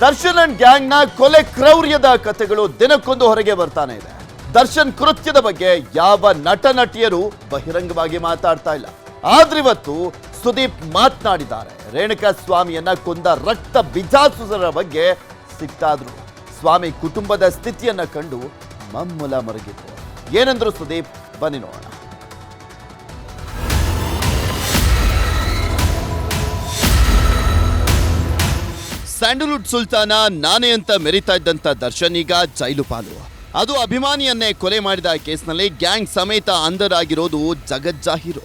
Darshan and ಗ್ಯಾಂಗ್ನ ಕೊಲೆ ಕ್ರೌರ್ಯದ ಕಥೆಗಳು ದಿನಕ್ಕೊಂದು ಹೊರಗೆ ಬರ್ತಾನೆ ಇದೆ. ದರ್ಶನ್ ಕೃತ್ಯದ ಬಗ್ಗೆ ಯಾವ ನಟ ನಟಿಯರು ಬಹಿರಂಗವಾಗಿ ಮಾತಾಡ್ತಾ ಇಲ್ಲ. ಆದ್ರಿವತ್ತು ಸುದೀಪ್ ಮಾತನಾಡಿದ್ದಾರೆ. ರೇಣುಕಾ ಸ್ವಾಮಿಯನ್ನ ಕೊಂದ ರಕ್ತ ಬಿಜಾಸುಸರ ಬಗ್ಗೆ ಸಿಕ್ತಾದ್ರು ಸ್ವಾಮಿ ಕುಟುಂಬದ ಸ್ಥಿತಿಯನ್ನ ಕಂಡು ಮಮ್ಮುಲ ಮರಗಿದ್ರು. ಏನಂದ್ರು ಸುದೀಪ್, ಬನ್ನಿ ನೋಡೋಣ. ಸ್ಯಾಂಡಲ್ವುಡ್ ಸುಲ್ತಾನ ನಾನೇ ಅಂತ ಮೆರಿತಾ ಇದ್ದಂತ ದರ್ಶನ್ ಈಗ ಜೈಲು ಪಾಲು. ಅದು ಅಭಿಮಾನಿಯನ್ನೇ ಕೊಲೆ ಮಾಡಿದ ಕೇಸ್ನಲ್ಲಿ ಗ್ಯಾಂಗ್ ಸಮೇತ ಅಂಧರಾಗಿರೋದು ಜಗಜ್ಜಾಹೀರು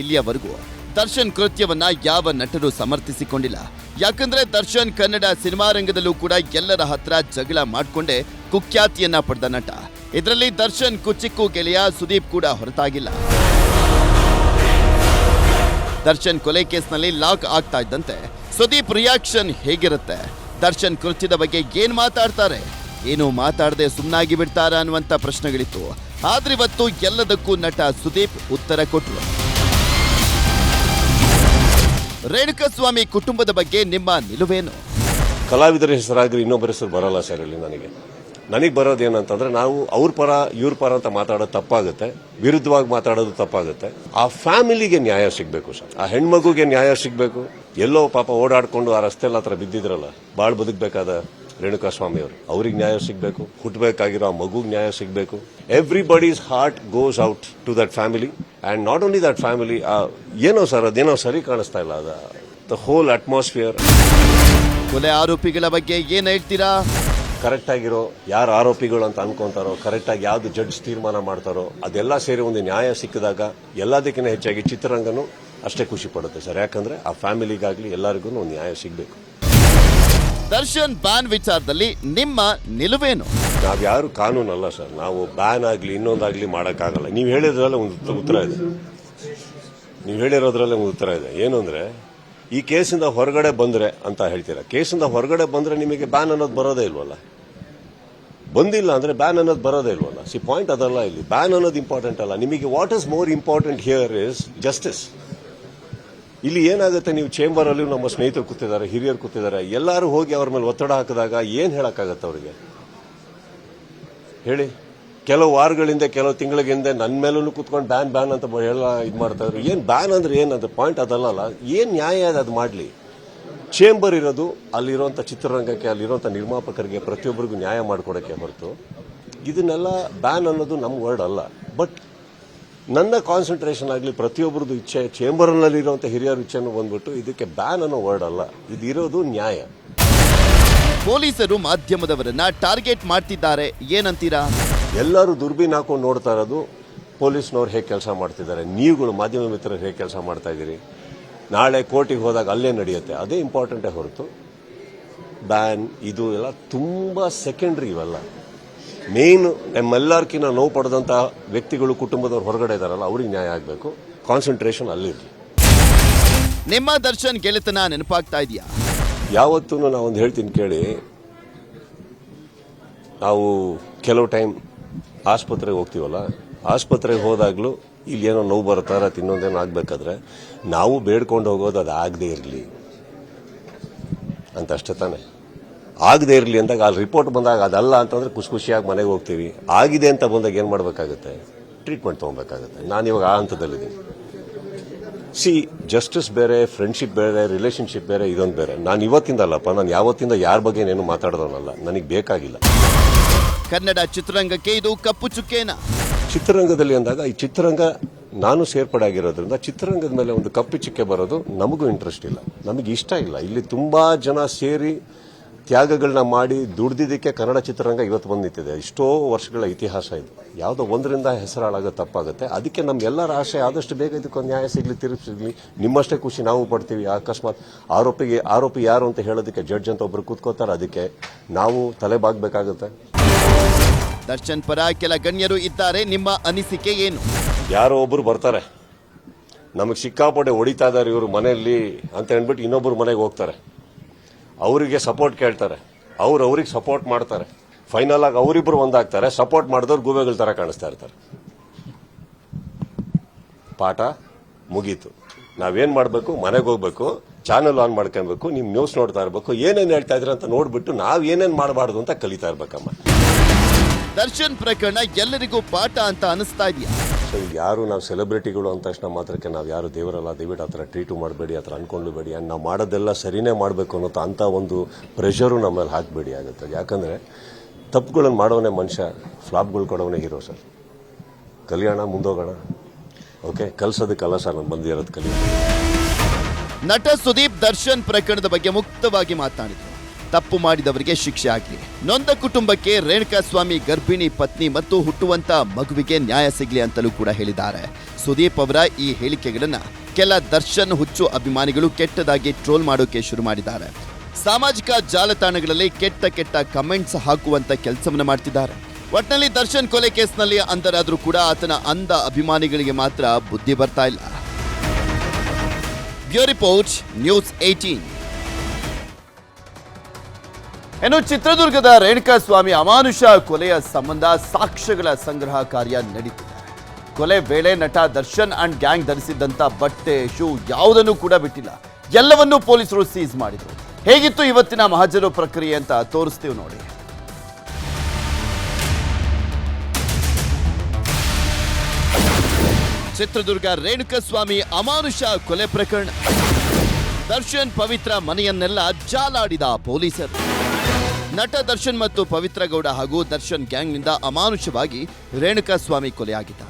ಇಲ್ಲಿಯವರೆಗೂ ದರ್ಶನ್ ಕೃತ್ಯವನ್ನ ಯಾವ ನಟರು ಸಮರ್ಥಿಸಿಕೊಂಡಿಲ್ಲ. ಯಾಕಂದ್ರೆ ದರ್ಶನ್ ಕನ್ನಡ ಸಿನಿಮಾ ರಂಗದಲ್ಲೂ ಕೂಡ ಎಲ್ಲರ ಹತ್ರ ಜಗಳ ಮಾಡಿಕೊಂಡೇ ಕುಖ್ಯಾತಿಯನ್ನ ಪಡೆದ ನಟ. ಇದರಲ್ಲಿ ದರ್ಶನ್ ಕುಚಿಕ್ಕು ಗೆಳೆಯ ಸುದೀಪ್ ಕೂಡ ಹೊರತಾಗಿಲ್ಲ. ದರ್ಶನ್ ಕೊಲೆ ಕೇಸ್ನಲ್ಲಿ ಲಾಕ್ ಆಗ್ತಾ ಇದ್ದಂತೆ. ಸುದೀಪ್ ರಿಯಾಕ್ಷನ್ ಹೇಗಿರುತ್ತೆ? ದರ್ಶನ್ ಕೃತ್ಯದ ಬಗ್ಗೆ ಏನು ಮಾತಾಡ್ತಾರೆ? ಏನು ಮಾತಾಡದೆ ಸುಮ್ಮನಾಗಿ ಬಿಡ್ತಾರ ಅನ್ನುವಂತ ಪ್ರಶ್ನೆಗಳಿತ್ತು. ಆದ್ರೆ ಇವತ್ತು ಎಲ್ಲದಕ್ಕೂ ನಟ ಸುದೀಪ್ ಉತ್ತರ ಕೊಟ್ಟರು ರೇಣುಕಸ್ವಾಮಿ ಕುಟುಂಬದ ಬಗ್ಗೆ ನಿಮ್ಮ ನಿಲುವೇನು? ಕಲಾವಿದರ ಹೆಸರಾಗಿ ಇನ್ನೊಬ್ಬರ ಹೆಸರು ಬರಲ್ಲ ಸರ್ ಇಲ್ಲಿ ನನಗೆ. ನನಗೆ ಬರೋದೇನಂತಂದ್ರೆ ನಾವು ಅವ್ರ ಪರ, ಇವ್ರ ಪರ ಅಂತ ಮಾತಾಡೋದು ತಪ್ಪಾಗುತ್ತೆ. ವಿರುದ್ಧವಾಗಿ ಮಾತಾಡೋದು ತಪ್ಪಾಗುತ್ತೆ. ಆ ಫ್ಯಾಮಿಲಿಗೆ ನ್ಯಾಯ ಸಿಗಬೇಕು ಸರ್. ಆ ಹೆಣ್ಮಗುಗೆ ನ್ಯಾಯ ಸಿಗಬೇಕು. ಎಲ್ಲೋ ಪಾಪ ಓಡಾಡಿಕೊಂಡು ಆ ರಸ್ತೆಲ್ಲ ಹತ್ರ ಬಿದ್ದಿದ್ರಲ್ಲ ಬಾಳ್ ಬದುಕಬೇಕಾದ ರೇಣುಕಾ ಸ್ವಾಮಿ ಅವರು. ಅವ್ರಿಗೆ ನ್ಯಾಯ ಸಿಗಬೇಕು ಹುಟ್ಟಬೇಕಾಗಿರೋ ಆ ಮಗುಗೆ ನ್ಯಾಯ ಸಿಗಬೇಕು. Everybody's heart goes out to that family and not only that family ಏನೋ ಸರ್ ಅದೇನೋ ಸರಿ ಕಾಣಿಸ್ತಾ ಇಲ್ಲ ಅದ ದ ಹೋಲ್ ಅಟ್ಮಾಸ್ಫಿಯರ್ ಕೊಲೆ ಆರೋಪಿಗಳ ಬಗ್ಗೆ ಏನ್ ಹೇಳ್ತೀರಾ? ಕರೆಕ್ಟ್ ಆಗಿರೋ ಯಾರು ಆರೋಪಿಗಳು ಅಂತ ಅನ್ಕೊಂತಾರೋ ಕರೆಕ್ಟ್ ಆಗಿ ಯಾವ್ದು ಜಡ್ಜ್ ತೀರ್ಮಾನ ಮಾಡ್ತಾರೋ ಅದೆಲ್ಲ ಸೇರಿ ಒಂದು ನ್ಯಾಯ ಸಿಕ್ಕಿದಾಗ ಎಲ್ಲದಕ್ಕಿಂತ ಹೆಚ್ಚಾಗಿ ಚಿತ್ರರಂಗನು ಅಷ್ಟೇ ಖುಷಿ ಪಡುತ್ತೆ ಸರ್. ಯಾಕಂದ್ರೆ ಆ ಫ್ಯಾಮಿಲಿಗಾಗ್ಲಿ ಎಲ್ಲರಿಗೂ ಒಂದು ನ್ಯಾಯ ಸಿಗಬೇಕು. ದರ್ಶನ್ ಬ್ಯಾನ್ ವಿಚಾರದಲ್ಲಿ ನಿಮ್ಮ ನಿಲುವೇನು? ನಾವು ಯಾರು ಕಾನೂನು ಅಲ್ಲ ಸರ್. ನಾವು ಬ್ಯಾನ್ ಆಗಲಿ ಇನ್ನೊಂದಾಗ್ಲಿ ಮಾಡೋಕ್ಕಾಗಲ್ಲ. ನೀವು ಹೇಳಿದ್ರಲ್ಲ ಒಂದು ಉತ್ತರ ಇದೆ. ನೀವು ಹೇಳಿರೋದ್ರಲ್ಲೇ ಒಂದು ಉತ್ತರ ಇದೆ. ಏನು ಅಂದರೆ ಈ ಕೇಸಿಂದ ಹೊರಗಡೆ ಬಂದ್ರೆ ಅಂತ ಹೇಳ್ತೀರಾ? ಕೇಸಿಂದ ಹೊರಗಡೆ ಬಂದ್ರೆ ನಿಮಗೆ ಬ್ಯಾನ್ ಅನ್ನೋದು ಬರೋದೇ ಇಲ್ವಲ್ಲ? ಬಂದಿಲ್ಲ ಅಂದ್ರೆ ಬ್ಯಾನ್ ಅನ್ನೋದು ಬರೋದೇ ಇಲ್ವಲ್ಲ? ಸಿ ಪಾಯಿಂಟ್ ಅದಲ್ಲ ಇಲ್ಲಿ. ಬ್ಯಾನ್ ಅನ್ನೋದು ಇಂಪಾರ್ಟೆಂಟ್ ಅಲ್ಲ. ನಿಮಗೆ what is more important here is justice ಇಲ್ಲಿ ಏನಾಗುತ್ತೆ, ನೀವು ಚೇಂಬರ್ ಅಲ್ಲಿ ನಮ್ಮ ಸ್ನೇಹಿತರು ಕೂತಿದ್ದಾರೆ, ಹಿರಿಯರು ಕೂತಿದ್ದಾರೆ, ಎಲ್ಲರೂ ಹೋಗಿ ಅವ್ರ ಮೇಲೆ ಒತ್ತಡ ಹಾಕಿದಾಗ ಏನ್ ಹೇಳಕ್ಕಾಗತ್ತೆ ಅವರಿಗೆ? ಹೇಳಿ. ಕೆಲವು ವಾರಗಳಿಂದ, ಕೆಲವು ತಿಂಗಳ ಹಿಂದೆ ನನ್ನ ಮೇಲೂ ಕುತ್ಕೊಂಡು ಬ್ಯಾನ್ ಬ್ಯಾನ್ ಅಂತ ಎಲ್ಲ ಇದು ಮಾಡ್ತಾ ಇದ್ರು. ಏನ್ ಬ್ಯಾನ್ ಅಂದ್ರೆ ಏನು ಅದು ಪಾಯಿಂಟ್ ಅದಲ್ಲ ಏನ್ ನ್ಯಾಯ ಅದು ಮಾಡ್ಲಿ. ಚೇಂಬರ್ ಇರೋದು ಅಲ್ಲಿರುವಂತ ಚಿತ್ರರಂಗಕ್ಕೆ, ಅಲ್ಲಿರುವಂತ ನಿರ್ಮಾಪಕರಿಗೆ ಪ್ರತಿಯೊಬ್ಬರಿಗೂ ನ್ಯಾಯ ಮಾಡ್ಕೊಡಕ್ಕೆ ಹೊರತು. ಇದನ್ನೆಲ್ಲ ಬ್ಯಾನ್ ಅನ್ನೋದು ನಮ್ಮ ವರ್ಡ್ ಅಲ್ಲ. ಬಟ್ ನನ್ನ ಕಾನ್ಸಂಟ್ರೇಷನ್ ಆಗಲಿ ಪ್ರತಿಯೊಬ್ಬರದ್ದು ಇಚ್ಛೆ ಚೇಂಬರ್ನಲ್ಲಿರುವಂಥ ಹಿರಿಯರ ಇಚ್ಛೆನೂ ಬಂದ್ಬಿಟ್ಟು ಇದಕ್ಕೆ ಬ್ಯಾನ್ ಅನ್ನೋ ವರ್ಡ್ ಅಲ್ಲ. ಇದಿರೋದು ನ್ಯಾಯ. ಪೊಲೀಸರು ಮಾಧ್ಯಮದವರನ್ನ ಟಾರ್ಗೆಟ್ ಮಾಡ್ತಿದ್ದಾರೆ. ಏನಂತೀರಾ? ಎಲ್ಲರೂ ದುರ್ಬೀನ್ ಹಾಕೊಂಡು ನೋಡ್ತಾ ಇರೋದು ಪೊಲೀಸ್ನವ್ರು ಹೇಗೆ ಕೆಲಸ ಮಾಡ್ತಿದ್ದಾರೆ. ನೀವುಗಳು ಮಾಧ್ಯಮ ಮಿತ್ರರು ಹೇಗೆ ಕೆಲಸ ಮಾಡ್ತಾ ಇದ್ದೀರಿ? ನಾಳೆ ಕೋರ್ಟಿಗೆ ಹೋದಾಗ ಅಲ್ಲೇ ನಡೆಯುತ್ತೆ. ಅದೇ ಇಂಪಾರ್ಟೆಂಟೇ ಹೊರತು. ಬ್ಯಾನ್ ಇದು ಎಲ್ಲ ತುಂಬ ಸೆಕೆಂಡ್ರಿ ಇವೆಲ್ಲ. ಮೇನ್ ನಮ್ಮೆಲ್ಲರ್ಕಿನ್ನ ನೋವು ಪಡೆದಂಥ ವ್ಯಕ್ತಿಗಳು ಕುಟುಂಬದವ್ರು ಹೊರಗಡೆ ಇದಾರಲ್ಲ ಅವ್ರಿಗೆ ನ್ಯಾಯ ಆಗಬೇಕು. ಕಾನ್ಸಂಟ್ರೇಷನ್ ಅಲ್ಲಿರಲಿ ನಿಮ್ಮ ದರ್ಶನ್ ಗೆಳೆತನ ನೆನಪಾಗ್ತಾ ಇದೆಯಾ? ಯಾವತ್ತೂ ನಾವೊಂದು ಹೇಳ್ತೀನಿ ಕೇಳಿ. ನಾವು ಕೆಲವು ಟೈಮ್ ಆಸ್ಪತ್ರೆಗೆ ಹೋಗ್ತೀವಲ್ಲ ಆಸ್ಪತ್ರೆಗೆ ಹೋದಾಗ್ಲೂ ಇಲ್ಲಿ ಏನೋ ನೋವು ಬರ್ತಾರ ಇನ್ನೊಂದೇನೋ ಆಗ್ಬೇಕಾದ್ರೆ ನಾವು ಬೇಡ್ಕೊಂಡು ಹೋಗೋದು ಅದು ಆಗದೆ ಇರಲಿ. ಅಂತ ಅಷ್ಟೇ ತಾನೆ. ಆಗದೆ ಇರಲಿ ಅಂದಾಗ ಅಲ್ಲಿ ರಿಪೋರ್ಟ್ ಬಂದಾಗ ಅದಲ್ಲ ಅಂತಂದ್ರೆ ಖುಷಿ ಖುಷಿಯಾಗಿ ಮನೆಗೆ ಹೋಗ್ತೀವಿ. ಆಗಿದೆ ಅಂತ ಬಂದಾಗ ಏನು ಮಾಡಬೇಕಾಗುತ್ತೆ? ಟ್ರೀಟ್ಮೆಂಟ್ ತೊಗೊಬೇಕಾಗುತ್ತೆ. ನಾನು ಇವಾಗ ಆ ಹಂತದಲ್ಲಿದ್ದೀನಿ. ಸಿ ಜಸ್ಟಿಸ್ ಬೇರೆ ಫ್ರೆಂಡ್ಶಿಪ್ ಬೇರೆ ರಿಲೇಷನ್ಶಿಪ್ ಬೇರೆ ಇದೊಂದು ಬೇರೆ. ನಾನು ಇವತ್ತಿಂದ ಅಲ್ಲಪ್ಪ ನಾನು ಯಾವತ್ತಿಂದ ಯಾರ ಬಗ್ಗೆ ಏನು ಮಾತಾಡೋದನ್ನಲ್ಲ. ನನಗೆ ಬೇಕಾಗಿಲ್ಲ. ಕನ್ನಡ ಚಿತ್ರರಂಗಕ್ಕೆ ಇದು ಕಪ್ಪು ಚುಕ್ಕೇನ? ಚಿತ್ರರಂಗದಲ್ಲಿ ಅಂದಾಗ ಈ ಚಿತ್ರರಂಗ ನಾನು ಸೇರ್ಪಡೆ ಆಗಿರೋದ್ರಿಂದ ಚಿತ್ರರಂಗದ ಮೇಲೆ ಒಂದು ಕಪ್ಪು ಚುಕ್ಕೆ ಬರೋದು ನಮಗೂ ಇಂಟ್ರೆಸ್ಟ್ ಇಲ್ಲ. ನಮಗೆ ಇಷ್ಟ ಇಲ್ಲ. ಇಲ್ಲಿ ತುಂಬಾ ಜನ ಸೇರಿ ತ್ಯಾಗಗಳನ್ನ ಮಾಡಿ ದುಡ್ದಿದ್ದಕ್ಕೆ ಕನ್ನಡ ಚಿತ್ರರಂಗ ಇವತ್ತು ಬಂದು ನಿಂತಿದೆ ಎಷ್ಟೋ ವರ್ಷಗಳ ಇತಿಹಾಸ ಇದು. ಯಾವುದೋ ಒಂದರಿಂದ ಹೆಸರಾಳಾಗ ತಪ್ಪಾಗುತ್ತೆ. ಅದಕ್ಕೆ ನಮ್ಮೆಲ್ಲರ ಆಶೆ ಆದಷ್ಟು ಬೇಗ ಇದಕ್ಕೊಂದು ನ್ಯಾಯ ಸಿಗಲಿ ತಿರುಪ್ಸಿಗ್ಲಿ ನಿಮ್ಮಷ್ಟೇ ಖುಷಿ ನಾವು ಪಡ್ತೀವಿ. ಅಕಸ್ಮಾತ್ ಆರೋಪಿಗೆ ಆರೋಪಿ ಯಾರು ಅಂತ ಹೇಳೋದಕ್ಕೆ ಜಡ್ಜ್ ಅಂತ ಒಬ್ರು ಕೂತ್ಕೋತಾರೆ ಅದಕ್ಕೆ ನಾವು ತಲೆ ಬಾಗ್ಬೇಕಾಗುತ್ತೆ ದರ್ಶನ್ ಪರ ಕೆಲ ಗಣ್ಯರು ಇದ್ದಾರೆ. ನಿಮ್ಮ ಅನಿಸಿಕೆ ಏನು? ಯಾರೋ ಒಬ್ಬರು ಬರ್ತಾರೆ. ನಮಗೆ ಸಿಕ್ಕಾಪಡೆ ಹೊಡಿತಾ ಇದ್ದಾರೆ ಇವರು ಮನೆಯಲ್ಲಿ ಅಂತ ಹೇಳ್ಬಿಟ್ಟು ಇನ್ನೊಬ್ಬರು ಮನೆಗೆ ಹೋಗ್ತಾರೆ. ಅವರಿಗೆ ಸಪೋರ್ಟ್ ಕೇಳ್ತಾರೆ. ಅವ್ರು ಅವ್ರಿಗೆ ಸಪೋರ್ಟ್ ಮಾಡ್ತಾರೆ. ಫೈನಲ್ ಆಗಿ ಅವರಿಬ್ರು ಒಂದಾಗ್ತಾರೆ. ಸಪೋರ್ಟ್ ಮಾಡಿದವ್ರು ಗೂಬೆಗಳ ತರ ಕಾಣಿಸ್ತಾ ಇರ್ತಾರೆ. ಪಾಠ ಮುಗೀತು. ನಾವೇನ್ ಮಾಡಬೇಕು? ಮನೆಗೆ ಹೋಗ್ಬೇಕು. ಚಾನೆಲ್ ಆನ್ ಮಾಡ್ಕೊಬೇಕು. ನೀವು ನ್ಯೂಸ್ ನೋಡ್ತಾ ಇರಬೇಕು. ಏನೇನು ಹೇಳ್ತಾ ಇದ್ರೆ ಅಂತ ನೋಡ್ಬಿಟ್ಟು ನಾವು ಏನೇನು ಮಾಡಬಾರ್ದು ಅಂತ ಕಲಿತಾ ಇರ್ಬೇಕಮ್ಮ. ದರ್ಶನ್ ಪ್ರಕರಣ ಎಲ್ಲರಿಗೂ ಪಾಠ ಅಂತ ಅನಿಸ್ತಾ ಇದೆಯಾ? ಸೊ ಯಾರು ನಾವು ಸೆಲೆಬ್ರಿಟಿಗಳು ಅಂದ ತಕ್ಷಣ ಮಾತ್ರಕ್ಕೆ ನಾವು ಯಾರು ದೇವರಲ್ಲ, ದಯವಿಟ್ಟು ಆ ಥರ ಟ್ರೀಟು ಮಾಡಬೇಡಿ, ಆ ಥರ ಅಂದ್ಕೊಂಡ್ಬೇಡಿ ಆ್ಯಂಡ್ ನಾವು ಮಾಡೋದೆಲ್ಲ ಸರಿನೇ ಮಾಡಬೇಕು ಅನ್ನೋ ಅಂಥ ಒಂದು ಪ್ರೆಷರು ನಮ್ಮಲ್ಲಿ ಹಾಕಬೇಡಿ ಆಗುತ್ತೆ. ಯಾಕಂದರೆ ತಪ್ಪುಗಳನ್ನು ಮಾಡೋನೇ ಮನುಷ್ಯ, ಫ್ಲಾಪ್ಗಳು ಕೊಡೋನೇ ಹೀರೋ ಸರ್. ಕಲಿಯೋಣ ಮುಂದೋಗೋಣ. ಓಕೆ ಕಲ್ಸೋದಕ್ಕಲ್ಲ ಸರ್ ನಾನು ಬಂದಿರೋದು ಕಲಿ ನಟ ಸುದೀಪ್ ದರ್ಶನ್ ಪ್ರಕರಣದ ಬಗ್ಗೆ ಮುಕ್ತವಾಗಿ ಮಾತನಾಡಿದರು. ತಪ್ಪು ಮಾಡಿದವರಿಗೆ ಶಿಕ್ಷೆ ಆಗಲಿ ನೊಂದ ಕುಟುಂಬಕ್ಕೆ ರೇಣುಕಾ ಸ್ವಾಮಿ ಗರ್ಭಿಣಿ ಪತ್ನಿ ಮತ್ತು ಹುಟ್ಟುವಂತ ಮಗುವಿಗೆ ನ್ಯಾಯ ಸಿಗಲಿ ಅಂತಲೂ ಕೂಡ ಹೇಳಿದ್ದಾರೆ. ಸುದೀಪ್ ಅವರ ಈ ಹೇಳಿಕೆಗಳನ್ನ ಕೆಲ ದರ್ಶನ್ ಹುಚ್ಚು ಅಭಿಮಾನಿಗಳು ಕೆಟ್ಟದಾಗಿ ಟ್ರೋಲ್ ಮಾಡೋಕೆ ಶುರು ಮಾಡಿದ್ದಾರೆ. ಸಾಮಾಜಿಕ ಜಾಲತಾಣಗಳಲ್ಲಿ ಕೆಟ್ಟ ಕೆಟ್ಟ ಕಮೆಂಟ್ಸ್ ಹಾಕುವಂತ ಕೆಲಸವನ್ನು ಮಾಡ್ತಿದ್ದಾರೆ. ಒಟ್ನಲ್ಲಿ ದರ್ಶನ್ ಕೊಲೆ ಕೇಸ್ನಲ್ಲಿ ಅಂದರಾದರೂ ಕೂಡ ಆತನ ಅಂದ ಅಭಿಮಾನಿಗಳಿಗೆ ಮಾತ್ರ ಬುದ್ಧಿ ಬರ್ತಾ ಇಲ್ಲ. ಬ್ಯೂ ರಿಪೋರ್ಟ್, ನ್ಯೂಸ್ ಏಟೀನ್ ಇನ್ನು ಚಿತ್ರದುರ್ಗದ ರೇಣುಕಾ ಸ್ವಾಮಿ ಅಮಾನುಷ ಕೊಲೆಯ ಸಂಬಂಧ ಸಾಕ್ಷ್ಯಗಳ ಸಂಗ್ರಹ ಕಾರ್ಯ ನಡೀತಿದೆ. ಕೊಲೆ ವೇಳೆ ನಟ ದರ್ಶನ್ ಅಂಡ್ ಗ್ಯಾಂಗ್ ಧರಿಸಿದ್ದಂತ ಬಟ್ಟೆ, ಶೂ ಯಾವುದನ್ನು ಕೂಡ ಬಿಟ್ಟಿಲ್ಲ. ಎಲ್ಲವನ್ನೂ ಪೊಲೀಸರು ಸೀಸ್ ಮಾಡಿದ್ರು. ಹೇಗಿತ್ತು ಇವತ್ತಿನ ಮಹಾಜರು ಪ್ರಕ್ರಿಯೆ ಅಂತ ತೋರಿಸ್ತೀವಿ ನೋಡಿ. ಚಿತ್ರದುರ್ಗ ರೇಣುಕಸ್ವಾಮಿ ಅಮಾನುಷ ಕೊಲೆ ಪ್ರಕರಣ. ದರ್ಶನ್ ಪವಿತ್ರ ಮನೆಯನ್ನೆಲ್ಲ ಜಾಲಾಡಿದ ಪೊಲೀಸರು. ನಟ ದರ್ಶನ್ ಮತ್ತು ಪವಿತ್ರ ಗೌಡ ಹಾಗೂ ದರ್ಶನ್ ಗ್ಯಾಂಗ್ನಿಂದ ಅಮಾನುಷವಾಗಿ ರೇಣುಕಾ ಸ್ವಾಮಿ ಕೊಲೆಯಾಗಿದ್ದ.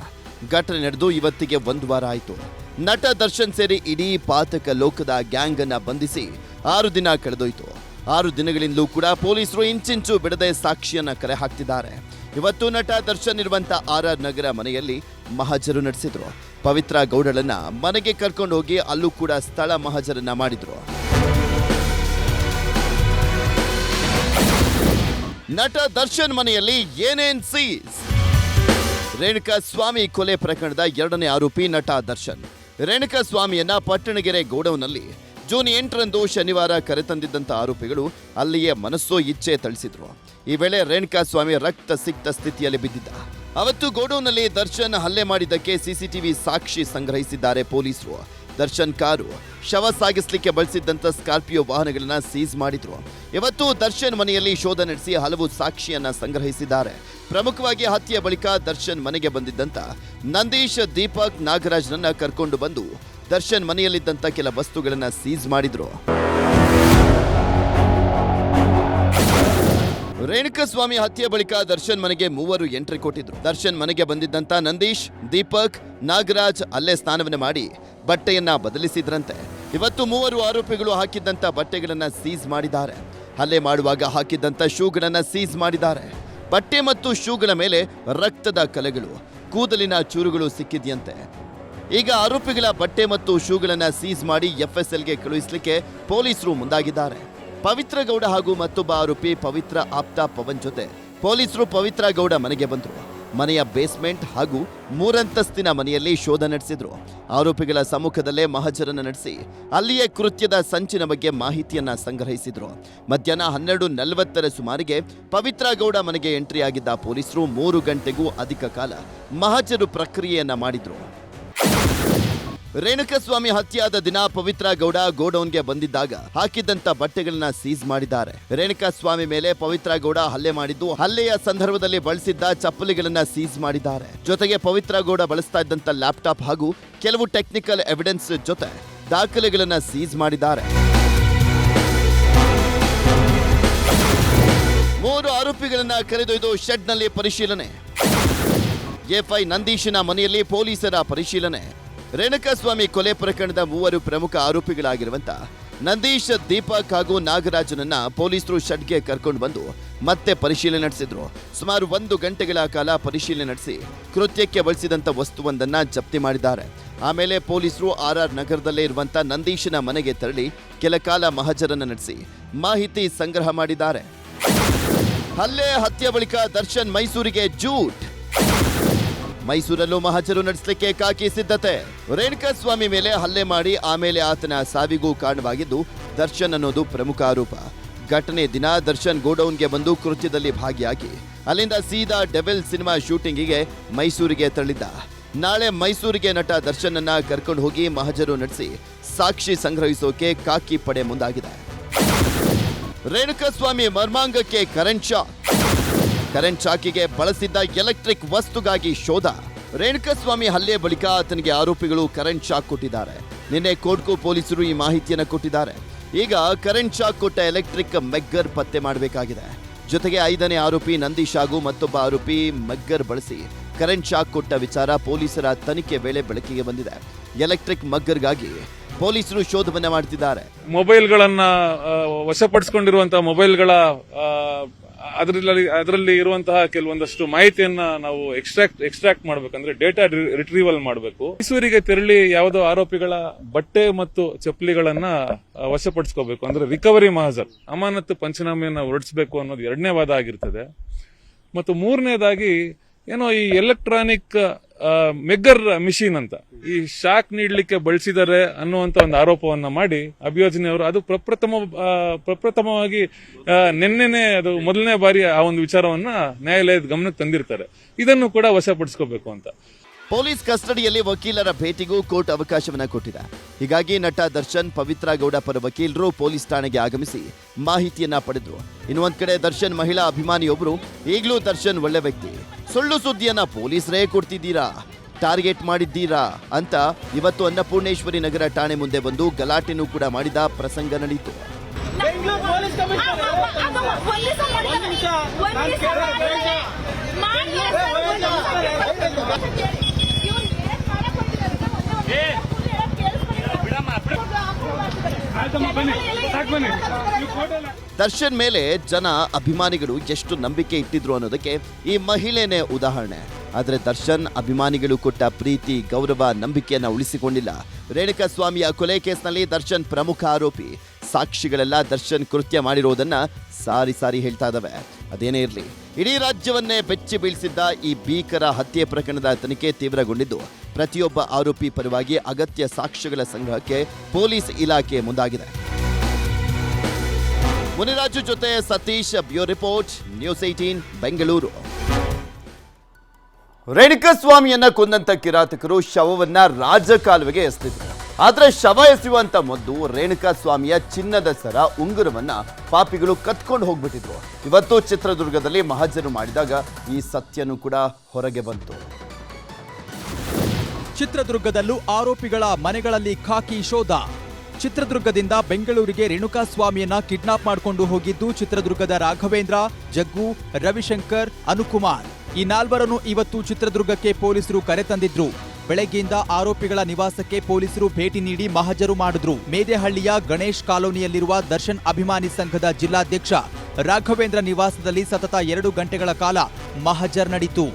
ಘಟನೆ ನಡೆದು ಇವತ್ತಿಗೆ ಒಂದು ವಾರ ಆಯಿತು. ನಟ ದರ್ಶನ್ ಸೇರಿ ಇಡೀ ಪಾತಕ ಲೋಕದ ಗ್ಯಾಂಗ್ ಅನ್ನ ಬಂಧಿಸಿ ಆರು ದಿನ ಕಳೆದೋಯ್ತು. ಆರು ದಿನಗಳಿಂದಲೂ ಕೂಡ ಪೊಲೀಸರು ಇಂಚಿಂಚು ಬಿಡದೆ ಸಾಕ್ಷಿಯನ್ನ ಕರೆ ಹಾಕ್ತಿದ್ದಾರೆ. ಇವತ್ತು ನಟ ದರ್ಶನ್ ಇರುವಂತ ಆರ್ ಆರ್ ನಗರ ಮನೆಯಲ್ಲಿ ಮಹಜರು ನಡೆಸಿದ್ರು. ಪವಿತ್ರ ಗೌಡಳನ್ನ ಮನೆಗೆ ಕರ್ಕೊಂಡು ಹೋಗಿ ಅಲ್ಲೂ ಕೂಡ ಸ್ಥಳ ಮಹಜರನ್ನ ಮಾಡಿದ್ರು. ನಟ ದರ್ಶನ್ ಮನೆಯಲ್ಲಿ ಏನೇನ್ ಸೀಸ್ ರೇಣುಕಾ ಸ್ವಾಮಿ ಕೊಲೆ ಪ್ರಕರಣದ ಎರಡನೇ ಆರೋಪಿ ನಟ ದರ್ಶನ್. ರೇಣುಕಾ ಸ್ವಾಮಿಯನ್ನ ಪಟ್ಟಣಗೆರೆ ಗೋಡೌನಲ್ಲಿ ಜೂನ್ ಎಂಟರಂದು ಶನಿವಾರ ಕರೆತಂದಿದ್ದಂಥ ಆರೋಪಿಗಳು ಅಲ್ಲಿಯೇ ಮನಸ್ಸೋ ಇಚ್ಛೆ ಥಳಿಸಿದ್ರು. ಈ ವೇಳೆ ರೇಣುಕಾ ಸ್ವಾಮಿ ರಕ್ತ ಸಿಕ್ತ ಸ್ಥಿತಿಯಲ್ಲಿ ಬಿದ್ದಿದ್ದ. ಅವತ್ತು ಗೋಡೌನ್ನಲ್ಲಿ ದರ್ಶನ್ ಹಲ್ಲೆ ಮಾಡಿದ್ದಕ್ಕೆ ಸಿಸಿಟಿವಿ ಸಾಕ್ಷಿ ಸಂಗ್ರಹಿಸಿದ್ದಾರೆ ಪೊಲೀಸರು. ದರ್ಶನ್ ಕಾರು ಶವ ಸಾಗಿಸಲಿಕ್ಕೆ ಬಳಸಿದ್ದಂಥ ಸ್ಕಾರ್ಪಿಯೋ ವಾಹನಗಳನ್ನು ಸೀಸ್ ಮಾಡಿದ್ರು. ಇವತ್ತು ದರ್ಶನ್ ಮನೆಯಲ್ಲಿ ಶೋಧ ನಡೆಸಿ ಹಲವು ಸಾಕ್ಷಿಯನ್ನ ಸಂಗ್ರಹಿಸಿದ್ದಾರೆ. ಪ್ರಮುಖವಾಗಿ ಹತ್ಯೆ ಬಳಿಕ ದರ್ಶನ್ ಮನೆಗೆ ಬಂದಿದ್ದಂಥ ನಂದೀಶ್, ದೀಪಕ್, ನಾಗರಾಜ್ನನ್ನ ಕರ್ಕೊಂಡು ಬಂದು ದರ್ಶನ್ ಮನೆಯಲ್ಲಿದ್ದಂಥ ಕೆಲ ವಸ್ತುಗಳನ್ನು ಸೀಸ್ ಮಾಡಿದ್ರು. ರೇಣುಕಸ್ವಾಮಿ ಹತ್ಯೆ ಬಳಿಕ ದರ್ಶನ್ ಮನೆಗೆ ಮೂವರು ಎಂಟ್ರಿ ಕೊಟ್ಟಿದ್ರು. ದರ್ಶನ್ ಮನೆಗೆ ಬಂದಿದ್ದಂತ ನಂದೀಶ್, ದೀಪಕ್, ನಾಗರಾಜ್ ಅಲ್ಲೇ ಸ್ನಾನವನ್ನ ಮಾಡಿ ಬಟ್ಟೆಯನ್ನ ಬದಲಿಸಿದ್ರಂತೆ. ಇವತ್ತು ಮೂವರು ಆರೋಪಿಗಳು ಹಾಕಿದ್ದಂತ ಬಟ್ಟೆಗಳನ್ನ ಸೀಸ್ ಮಾಡಿದ್ದಾರೆ. ಹಲ್ಲೆ ಮಾಡುವಾಗ ಹಾಕಿದ್ದಂತ ಶೂಗಳನ್ನ ಸೀಸ್ ಮಾಡಿದ್ದಾರೆ. ಬಟ್ಟೆ ಮತ್ತು ಶೂಗಳ ಮೇಲೆ ರಕ್ತದ ಕಲೆಗಳು, ಕೂದಲಿನ ಚೂರುಗಳು ಸಿಕ್ಕಿದೆಯಂತೆ. ಈಗ ಆರೋಪಿಗಳ ಬಟ್ಟೆ ಮತ್ತು ಶೂಗಳನ್ನ ಸೀಸ್ ಮಾಡಿ ಎಫ್ಎಸ್ಎಲ್ಗೆ ಕಳುಹಿಸಲಿಕ್ಕೆ ಪೊಲೀಸರು ಮುಂದಾಗಿದ್ದಾರೆ. ಪವಿತ್ರ ಗೌಡ ಹಾಗೂ ಮತ್ತೊಬ್ಬ ಆರೋಪಿ ಪವಿತ್ರ ಆಪ್ತ ಪವನ್ ಜೊತೆ ಪೊಲೀಸರು ಪವಿತ್ರ ಗೌಡ ಮನೆಗೆ ಬಂದರು. ಮನೆಯ ಬೇಸ್ಮೆಂಟ್ ಹಾಗೂ ಮೂರಂತಸ್ತಿನ ಮನೆಯಲ್ಲಿ ಶೋಧ ನಡೆಸಿದ್ರು. ಆರೋಪಿಗಳ ಸಮ್ಮುಖದಲ್ಲೇ ಮಹಜರನ್ನು ನಡೆಸಿ ಅಲ್ಲಿಯೇ ಕೃತ್ಯದ ಸಂಚಿನ ಬಗ್ಗೆ ಮಾಹಿತಿಯನ್ನ ಸಂಗ್ರಹಿಸಿದ್ರು. ಮಧ್ಯಾಹ್ನ ಹನ್ನೆರಡು ನಲವತ್ತರ ಸುಮಾರಿಗೆ ಪವಿತ್ರ ಗೌಡ ಮನೆಗೆ ಎಂಟ್ರಿ ಆಗಿದ್ದ ಪೊಲೀಸರು ಮೂರು ಗಂಟೆಗೂ ಅಧಿಕ ಕಾಲ ಮಹಜರು ಪ್ರಕ್ರಿಯೆಯನ್ನ ಮಾಡಿದ್ರು. ರೇಣುಕಸ್ವಾಮಿ ಹತ್ಯಾದ ದಿನ ಪವಿತ್ರ ಗೌಡ ಗೋಡೌನ್ಗೆ ಬಂದಿದ್ದಾಗ ಹಾಕಿದ್ದಂತ ಬಟ್ಟೆಗಳನ್ನ ಸೀಸ್ ಮಾಡಿದ್ದಾರೆ. ರೇಣುಕಸ್ವಾಮಿ ಮೇಲೆ ಪವಿತ್ರ ಗೌಡ ಹಲ್ಲೆ ಮಾಡಿದ್ದು ಹಲ್ಲೆಯ ಸಂದರ್ಭದಲ್ಲಿ ಬಳಸಿದ್ದ ಚಪ್ಪಲಿಗಳನ್ನ ಸೀಸ್ ಮಾಡಿದ್ದಾರೆ. ಜೊತೆಗೆ ಪವಿತ್ರ ಗೌಡ ಬಳಸ್ತಾ ಇದ್ದಂತ ಲ್ಯಾಪ್ಟಾಪ್ ಹಾಗೂ ಕೆಲವು ಟೆಕ್ನಿಕಲ್ ಎವಿಡೆನ್ಸ್ ಜೊತೆ ದಾಖಲೆಗಳನ್ನ ಸೀಸ್ ಮಾಡಿದ್ದಾರೆ. ಮೂರು ಆರೋಪಿಗಳನ್ನ ಕರೆದೊಯ್ದು ಶೆಡ್ನಲ್ಲಿ ಪರಿಶೀಲನೆ. ಎಫ್ಐ ನಂದೀಶನ ಮನೆಯಲ್ಲಿ ಪೊಲೀಸರ ಪರಿಶೀಲನೆ. ರೇಣುಕಾಸ್ವಾಮಿ ಕೊಲೆ ಪ್ರಕರಣದ ಮೂವರು ಪ್ರಮುಖ ಆರೋಪಿಗಳಾಗಿರುವಂತ ನಂದೀಶ್, ದೀಪಕ್ ಹಾಗೂ ನಾಗರಾಜನನ್ನ ಪೊಲೀಸರು ಶೆಡ್ಗೆ ಕರ್ಕೊಂಡು ಬಂದು ಮತ್ತೆ ಪರಿಶೀಲನೆ ನಡೆಸಿದ್ರು. ಸುಮಾರು ಒಂದು ಗಂಟೆಗಳ ಕಾಲ ಪರಿಶೀಲನೆ ನಡೆಸಿ ಕೃತ್ಯಕ್ಕೆ ಬಳಸಿದಂತ ವಸ್ತುವೊಂದನ್ನ ಜಪ್ತಿ ಮಾಡಿದ್ದಾರೆ. ಆಮೇಲೆ ಪೊಲೀಸರು ಆರ್ ಆರ್ ನಗರದಲ್ಲೇ ಇರುವಂತ ನಂದೀಶನ ಮನೆಗೆ ತೆರಳಿ ಕೆಲ ಕಾಲ ಮಹಜರನ್ನ ನಡೆಸಿ ಮಾಹಿತಿ ಸಂಗ್ರಹ ಮಾಡಿದ್ದಾರೆ. ಹಲ್ಲೆ ಹತ್ಯೆ ಬಳಿಕ ದರ್ಶನ್ ಮೈಸೂರಿಗೆ ಜೂಟ್. ಮೈಸೂರಲ್ಲೂ ಮಹಜರು ನಡೆಸಲಿಕ್ಕೆ ಕಾಕಿ ಸಿದ್ಧತೆ. ರೇಣುಕಾಸ್ವಾಮಿ ಮೇಲೆ ಹಲ್ಲೆ ಮಾಡಿ ಆಮೇಲೆ ಆತನ ಸಾವಿಗೂ ಕಾರಣವಾಗಿದ್ದು ದರ್ಶನ್ ಅನ್ನೋದು ಪ್ರಮುಖ ಆರೋಪ. ಘಟನೆ ದಿನ ದರ್ಶನ್ ಗೋಡೌನ್ಗೆ ಬಂದು ಕೃತ್ಯದಲ್ಲಿ ಭಾಗಿಯಾಗಿ, ಅಲ್ಲಿಂದ ಸೀದಾ ಡೆವಿಲ್ ಸಿನಿಮಾ ಶೂಟಿಂಗಿಗೆ ಮೈಸೂರಿಗೆ ತೆರಳಿದ್ದ. ನಾಳೆ ಮೈಸೂರಿಗೆ ನಟ ದರ್ಶನ್ ಅನ್ನ ಕರ್ಕೊಂಡು ಹೋಗಿ ಮಹಜರು ನಡೆಸಿ ಸಾಕ್ಷಿ ಸಂಗ್ರಹಿಸೋಕೆ ಕಾಕಿ ಪಡೆ ಮುಂದಾಗಿದೆ. ರೇಣುಕಸ್ವಾಮಿ ಮರ್ಮಾಂಗಕ್ಕೆ ಕರೆಂಟ್ ಶಾಕ್. ಕರೆಂಟ್ ಶಾಕಿಗೆ ಬಳಸಿದ್ದ ಎಲೆಕ್ಟ್ರಿಕ್ ವಸ್ತುಗಾಗಿ ಶೋಧ. ರೇಣುಕಸ್ವಾಮಿ ಹಲ್ಲೆ ಬಳಿಕ ಆತನಿಗೆ ಆರೋಪಿಗಳು ಕರೆಂಟ್ ಶಾಕ್ ಕೊಟ್ಟಿದ್ದಾರೆ. ನಿನ್ನೆ ಕೋಡ್ಕೋ ಪೊಲೀಸರು ಈ ಮಾಹಿತಿಯನ್ನು ಕೊಟ್ಟಿದ್ದಾರೆ. ಈಗ ಕರೆಂಟ್ ಶಾಕ್ ಕೊಟ್ಟ ಎಲೆಕ್ಟ್ರಿಕ್ ಮೆಗ್ಗರ್ ಪತ್ತೆ ಮಾಡಬೇಕಾಗಿದೆ. ಜೊತೆಗೆ ಐದನೇ ಆರೋಪಿ ನಂದೀಶ್ ಹಾಗೂ ಮತ್ತೊಬ್ಬ ಆರೋಪಿ ಮಗ್ಗರ್ ಬಳಸಿ ಕರೆಂಟ್ ಶಾಕ್ ಕೊಟ್ಟ ವಿಚಾರ ಪೊಲೀಸರ ತನಿಖೆ ವೇಳೆ ಬೆಳಕಿಗೆ ಬಂದಿದೆ. ಎಲೆಕ್ಟ್ರಿಕ್ ಮಗ್ಗರ್ಗಾಗಿ ಪೊಲೀಸರು ಶೋಧವನ್ನ ಮಾಡ್ತಿದ್ದಾರೆ. ಮೊಬೈಲ್ಗಳನ್ನ ವಶಪಡಿಸಿಕೊಂಡಿರುವಂತಹ ಮೊಬೈಲ್ಗಳ ಅದರಲ್ಲಿ ಅದರಲ್ಲಿ ಇರುವಂತಹ ಕೆಲವೊಂದಷ್ಟು ಮಾಹಿತಿಯನ್ನ ನಾವು ಎಕ್ಸ್ಟ್ರಾಕ್ಟ್ ಎಕ್ಸ್ಟ್ರಾಕ್ಟ್ ಮಾಡಬೇಕಂದ್ರೆ ಡೇಟಾ ರಿಟ್ರೀವಲ್ ಮಾಡಬೇಕು. ಮೈಸೂರಿಗೆ ತೆರಳಿ ಯಾವುದೋ ಆರೋಪಿಗಳ ಬಟ್ಟೆ ಮತ್ತು ಚಪ್ಪಲಿಗಳನ್ನ ವಶಪಡಿಸ್ಕೋಬೇಕು. ಅಂದ್ರೆ ರಿಕವರಿ ಮಹಜರ್ ಅಮಾನತ್ತು ಪಂಚನಾಮೆಯನ್ನು ಹೊರಡಿಸಬೇಕು ಅನ್ನೋದು ಎರಡನೇ ವಾದ ಆಗಿರ್ತದೆ. ಮತ್ತು ಮೂರನೇದಾಗಿ, ಏನೋ ಈ ಎಲೆಕ್ಟ್ರಾನಿಕ್ ಮೆಗ್ಗರ್ ಮಿಷಿನ್ ಅಂತ. ಈ ಶಾಕ್ ನೀಡಲಿಕ್ಕೆ ಬಳಸಿದ್ದಾರೆ ಅನ್ನುವಂತ ಒಂದು ಆರೋಪವನ್ನ ಮಾಡಿ ಅಭಿಯೋಜನೆ ಅವರು ಅದು ಪ್ರಪ್ರಥಮ ಪ್ರಪ್ರಥಮವಾಗಿ ನಿನ್ನೆನೆ ಅದು ಮೊದಲನೇ ಬಾರಿ ಆ ಒಂದು ವಿಚಾರವನ್ನ ನ್ಯಾಯಾಲಯದ ಗಮನಕ್ಕೆ ತಂದಿರ್ತಾರೆ. ಇದನ್ನು ಕೂಡ ವಶಪಡಿಸ್ಕೋಬೇಕು ಅಂತ. ಪೊಲೀಸ್ ಕಸ್ಟಡಿಯಲ್ಲಿ ವಕೀಲರ ಭೇಟಿಗೂ ಕೋರ್ಟ್ ಅವಕಾಶವನ್ನ ಕೊಟ್ಟಿದೆ ಹೀಗಾಗಿ ನಟ ದರ್ಶನ್ ಪವಿತ್ರ ಗೌಡ ಪರ ವಕೀಲರು ಪೊಲೀಸ್ ಠಾಣೆಗೆ ಆಗಮಿಸಿ ಮಾಹಿತಿಯನ್ನ ಪಡೆದ್ರು ಇನ್ನು ಒಂದ್ ಕಡೆ ದರ್ಶನ್ ಮಹಿಳಾ ಅಭಿಮಾನಿಯೊಬ್ಬರು ಈಗಲೂ ದರ್ಶನ್ ಒಳ್ಳೆ ವ್ಯಕ್ತಿ ಸುಳ್ಳು ಸುದ್ದಿಯನ್ನ ಪೊಲೀಸರೇ ಕೊಡ್ತಿದ್ದೀರಾ ಟಾರ್ಗೆಟ್ ಮಾಡಿದ್ದೀರಾ ಅಂತ ಇವತ್ತು ಅನ್ನಪೂರ್ಣೇಶ್ವರಿ ನಗರ ಠಾಣೆ ಮುಂದೆ ಬಂದು ಗಲಾಟೆನೂ ಕೂಡ ಮಾಡಿದ ಪ್ರಸಂಗ ನಡೆಯಿತು ದರ್ಶನ್ ಮೇಲೆ ಜನ ಅಭಿಮಾನಿಗಳು ಎಷ್ಟು ನಂಬಿಕೆ ಇಟ್ಟಿದ್ರು ಅನ್ನೋದಕ್ಕೆ ಈ ಮಹಿಳೆನೇ ಉದಾಹರಣೆ. ಆದರೆ ದರ್ಶನ್ ಅಭಿಮಾನಿಗಳು ಕೊಟ್ಟ ಪ್ರೀತಿ, ಗೌರವ, ನಂಬಿಕೆಯನ್ನ ಉಳಿಸಿಕೊಂಡಿಲ್ಲ. ರೇಣುಕಾ ಸ್ವಾಮಿಯ ಕೊಲೆ ಕೇಸ್ನಲ್ಲಿ ದರ್ಶನ್ ಪ್ರಮುಖ ಆರೋಪಿ. ಸಾಕ್ಷಿಗಳೆಲ್ಲ ದರ್ಶನ್ ಕೃತ್ಯ ಮಾಡಿರೋದನ್ನ ಸಾರಿ ಸಾರಿ ಹೇಳ್ತಾ ಇದಾವೆ. ಅದೇನೇ ಇರಲಿ. ಇಡೀ ರಾಜ್ಯವನ್ನೇ ಬೆಚ್ಚಿ ಬೀಳಿಸಿದ್ದ ಈ ಭೀಕರ ಹತ್ಯೆ ಪ್ರಕರಣದ ತನಿಖೆ ತೀವ್ರಗೊಂಡಿದ್ದು, ಪ್ರತಿಯೊಬ್ಬ ಆರೋಪಿ ಪರವಾಗಿ ಅಗತ್ಯ ಸಾಕ್ಷ್ಯಗಳ ಸಂಗ್ರಹಕ್ಕೆ ಪೊಲೀಸ್ ಇಲಾಖೆ ಮುಂದಾಗಿದೆ. ಮುನಿರಾಜು ಜೊತೆ Satish bureau report, news eighteen Bengaluru. ರೇಣುಕಸ್ವಾಮಿಯನ್ನ ಕೊಂದಂತ ಕಿರಾತಕರು ಶವವನ್ನ ರಾಜಕಾಲುವೆಗೆ ಎಸೆದಿದ್ರು. ಆದ್ರೆ ಶವ ಎಸೆಯುವಂತ ಮೊದ್ದು ರೇಣುಕಾ ಸ್ವಾಮಿಯ ಚಿನ್ನದ ಸರ ಉಂಗುರವನ್ನ ಪಾಪಿಗಳು ಕತ್ಕೊಂಡು ಹೋಗ್ಬಿಟ್ಟಿದ್ರು. ಇವತ್ತು ಚಿತ್ರದುರ್ಗದಲ್ಲಿ ಮಹಜರು ಮಾಡಿದಾಗ ಈ ಸತ್ಯನೂ ಕೂಡ ಹೊರಗೆ ಬಂತು. ಚಿತ್ರದುರ್ಗದಲ್ಲೂ ಆರೋಪಿಗಳ ಮನೆಗಳಲ್ಲಿ ಖಾಕಿ ಶೋಧ. ಚಿತ್ರದುರ್ಗದಿಂದ ಬೆಂಗಳೂರಿಗೆ ರೇಣುಕಾಸ್ವಾಮಿಯನ್ನ ಕಿಡ್ನಾಪ್ ಮಾಡಿಕೊಂಡು ಹೋಗಿದ್ದು ಚಿತ್ರದುರ್ಗದ ರಾಘವೇಂದ್ರ, ಜಗ್ಗು, ರವಿಶಂಕರ್, ಅನುಕುಮಾರ್. ಈ ನಾಲ್ವರನ್ನು ಇವತ್ತು ಚಿತ್ರದುರ್ಗಕ್ಕೆ ಪೊಲೀಸರು ಕರೆತಂದಿದ್ರು ಬೆಳಗ್ಗೆಯಿಂದ ಆರೋಪಿಗಳ ನಿವಾಸಕ್ಕೆ ಪೊಲೀಸರು ಭೇಟಿ ನೀಡಿ ಮಹಜರು ಮಾಡಿದ್ರು. ಮೇದೆಹಳ್ಳಿಯ ಗಣೇಶ್ ಕಾಲೋನಿಯಲ್ಲಿರುವ ದರ್ಶನ್ ಅಭಿಮಾನಿ ಸಂಘದ ಜಿಲ್ಲಾಧ್ಯಕ್ಷ ರಾಘವೇಂದ್ರ ನಿವಾಸದಲ್ಲಿ ಸತತ ಎರಡು ಗಂಟೆಗಳ ಕಾಲ ಮಹಜರ್ ನಡೀತು.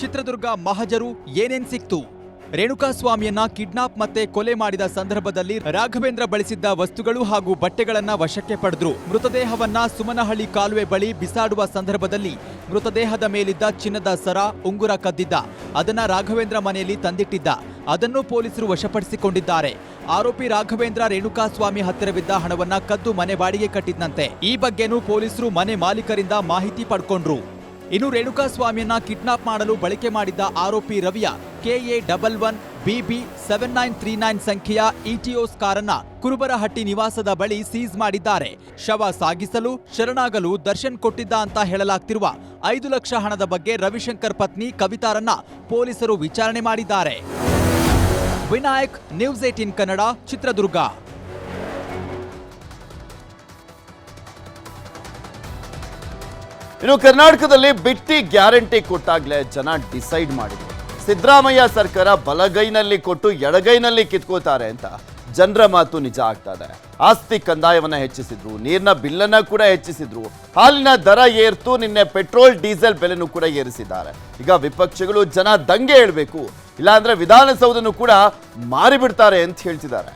ಚಿತ್ರದುರ್ಗ ಮಹಜರು ಏನೇನ್ ಸಿಕ್ತು? ರೇಣುಕಾಸ್ವಾಮಿಯನ್ನ ಕಿಡ್ನಾಪ್ ಮತ್ತೆ ಕೊಲೆ ಮಾಡಿದ ಸಂದರ್ಭದಲ್ಲಿ ರಾಘವೇಂದ್ರ ಬಳಸಿದ್ದ ವಸ್ತುಗಳು ಹಾಗೂ ಬಟ್ಟೆಗಳನ್ನ ವಶಕ್ಕೆ ಪಡೆದ್ರು. ಮೃತದೇಹವನ್ನ ಸುಮನಹಳ್ಳಿ ಕಾಲುವೆ ಬಳಿ ಬಿಸಾಡುವ ಸಂದರ್ಭದಲ್ಲಿ ಮೃತದೇಹದ ಮೇಲಿದ್ದ ಚಿನ್ನದ ಸರ ಉಂಗುರ ಕದ್ದಿದ್ದ. ಅದನ್ನ ರಾಘವೇಂದ್ರ ಮನೆಯಲ್ಲಿ ತಂದಿಟ್ಟಿದ್ದ. ಅದನ್ನು ಪೊಲೀಸರು ವಶಪಡಿಸಿಕೊಂಡಿದ್ದಾರೆ. ಆರೋಪಿ ರಾಘವೇಂದ್ರ ರೇಣುಕಾಸ್ವಾಮಿ ಹತ್ತಿರವಿದ್ದ ಹಣವನ್ನ ಕದ್ದು ಮನೆ ಬಾಡಿಗೆ ಕಟ್ಟಿದ್ದಂತೆ ಈ ಬಗ್ಗೆನೂ ಪೊಲೀಸರು ಮನೆ ಮಾಲೀಕರಿಂದ ಮಾಹಿತಿ ಪಡ್ಕೊಂಡ್ರು. ಇನ್ನು ರೇಣುಕಾಸ್ವಾಮಿಯನ್ನ ಕಿಡ್ನಾಪ್ ಮಾಡಲು ಬಳಕೆ ಮಾಡಿದ್ದ ಆರೋಪಿ ರವಿಯ KA double one BB seven nine three nine ಸಂಖ್ಯೆಯ ಇಟಿಒಸ್ ಕಾರನ್ನ ಕುರುಬರಹಟ್ಟಿ ನಿವಾಸದ ಬಳಿ ಸೀಸ್ ಮಾಡಿದ್ದಾರೆ. ಶವ ಸಾಗಿಸಲು, ಶರಣಾಗಲು ದರ್ಶನ್ ಕೊಟ್ಟಿದ್ದ ಅಂತ ಹೇಳಲಾಗ್ತಿರುವ ಐದು ಲಕ್ಷ ಹಣದ ಬಗ್ಗೆ ರವಿಶಂಕರ್ ಪತ್ನಿ ಕವಿತಾರನ್ನ ಪೊಲೀಸರು ವಿಚಾರಣೆ ಮಾಡಿದ್ದಾರೆ. Vinayak, news eighteen Kannada, Chitradurga. ಇನ್ನು ಕರ್ನಾಟಕದಲ್ಲಿ ಬಿಟ್ಟಿ ಗ್ಯಾರಂಟಿ ಕೊಟ್ಟಾಗ್ಲೇ ಜನ ಡಿಸೈಡ್ ಮಾಡಿದ್ರು. ಸಿದ್ದರಾಮಯ್ಯ ಸರ್ಕಾರ ಬಲಗೈನಲ್ಲಿ ಕೊಟ್ಟು ಎಡಗೈನಲ್ಲಿ ಕಿತ್ಕೋತಾರೆ ಅಂತ ಜನರ ಮಾತು ನಿಜ ಆಗ್ತಾ ಇದೆ. ಆಸ್ತಿ ಕಂದಾಯವನ್ನ ಹೆಚ್ಚಿಸಿದ್ರು, ನೀರಿನ ಬಿಲ್ಲನ್ನ ಕೂಡ ಹೆಚ್ಚಿಸಿದ್ರು. ಹಾಲಿನ ದರ ಏರ್ತು ನಿನ್ನೆ ಪೆಟ್ರೋಲ್, ಡೀಸೆಲ್ ಬೆಲೆನೂ ಕೂಡ ಏರಿಸಿದ್ದಾರೆ. ಈಗ ವಿಪಕ್ಷಗಳು ಜನ ದಂಗೆ ಹೇಳ್ಬೇಕು, ಇಲ್ಲಾಂದ್ರೆ ವಿಧಾನಸೌಧನು ಕೂಡ ಮಾರಿಬಿಡ್ತಾರೆ ಅಂತ ಹೇಳ್ತಿದ್ದಾರೆ.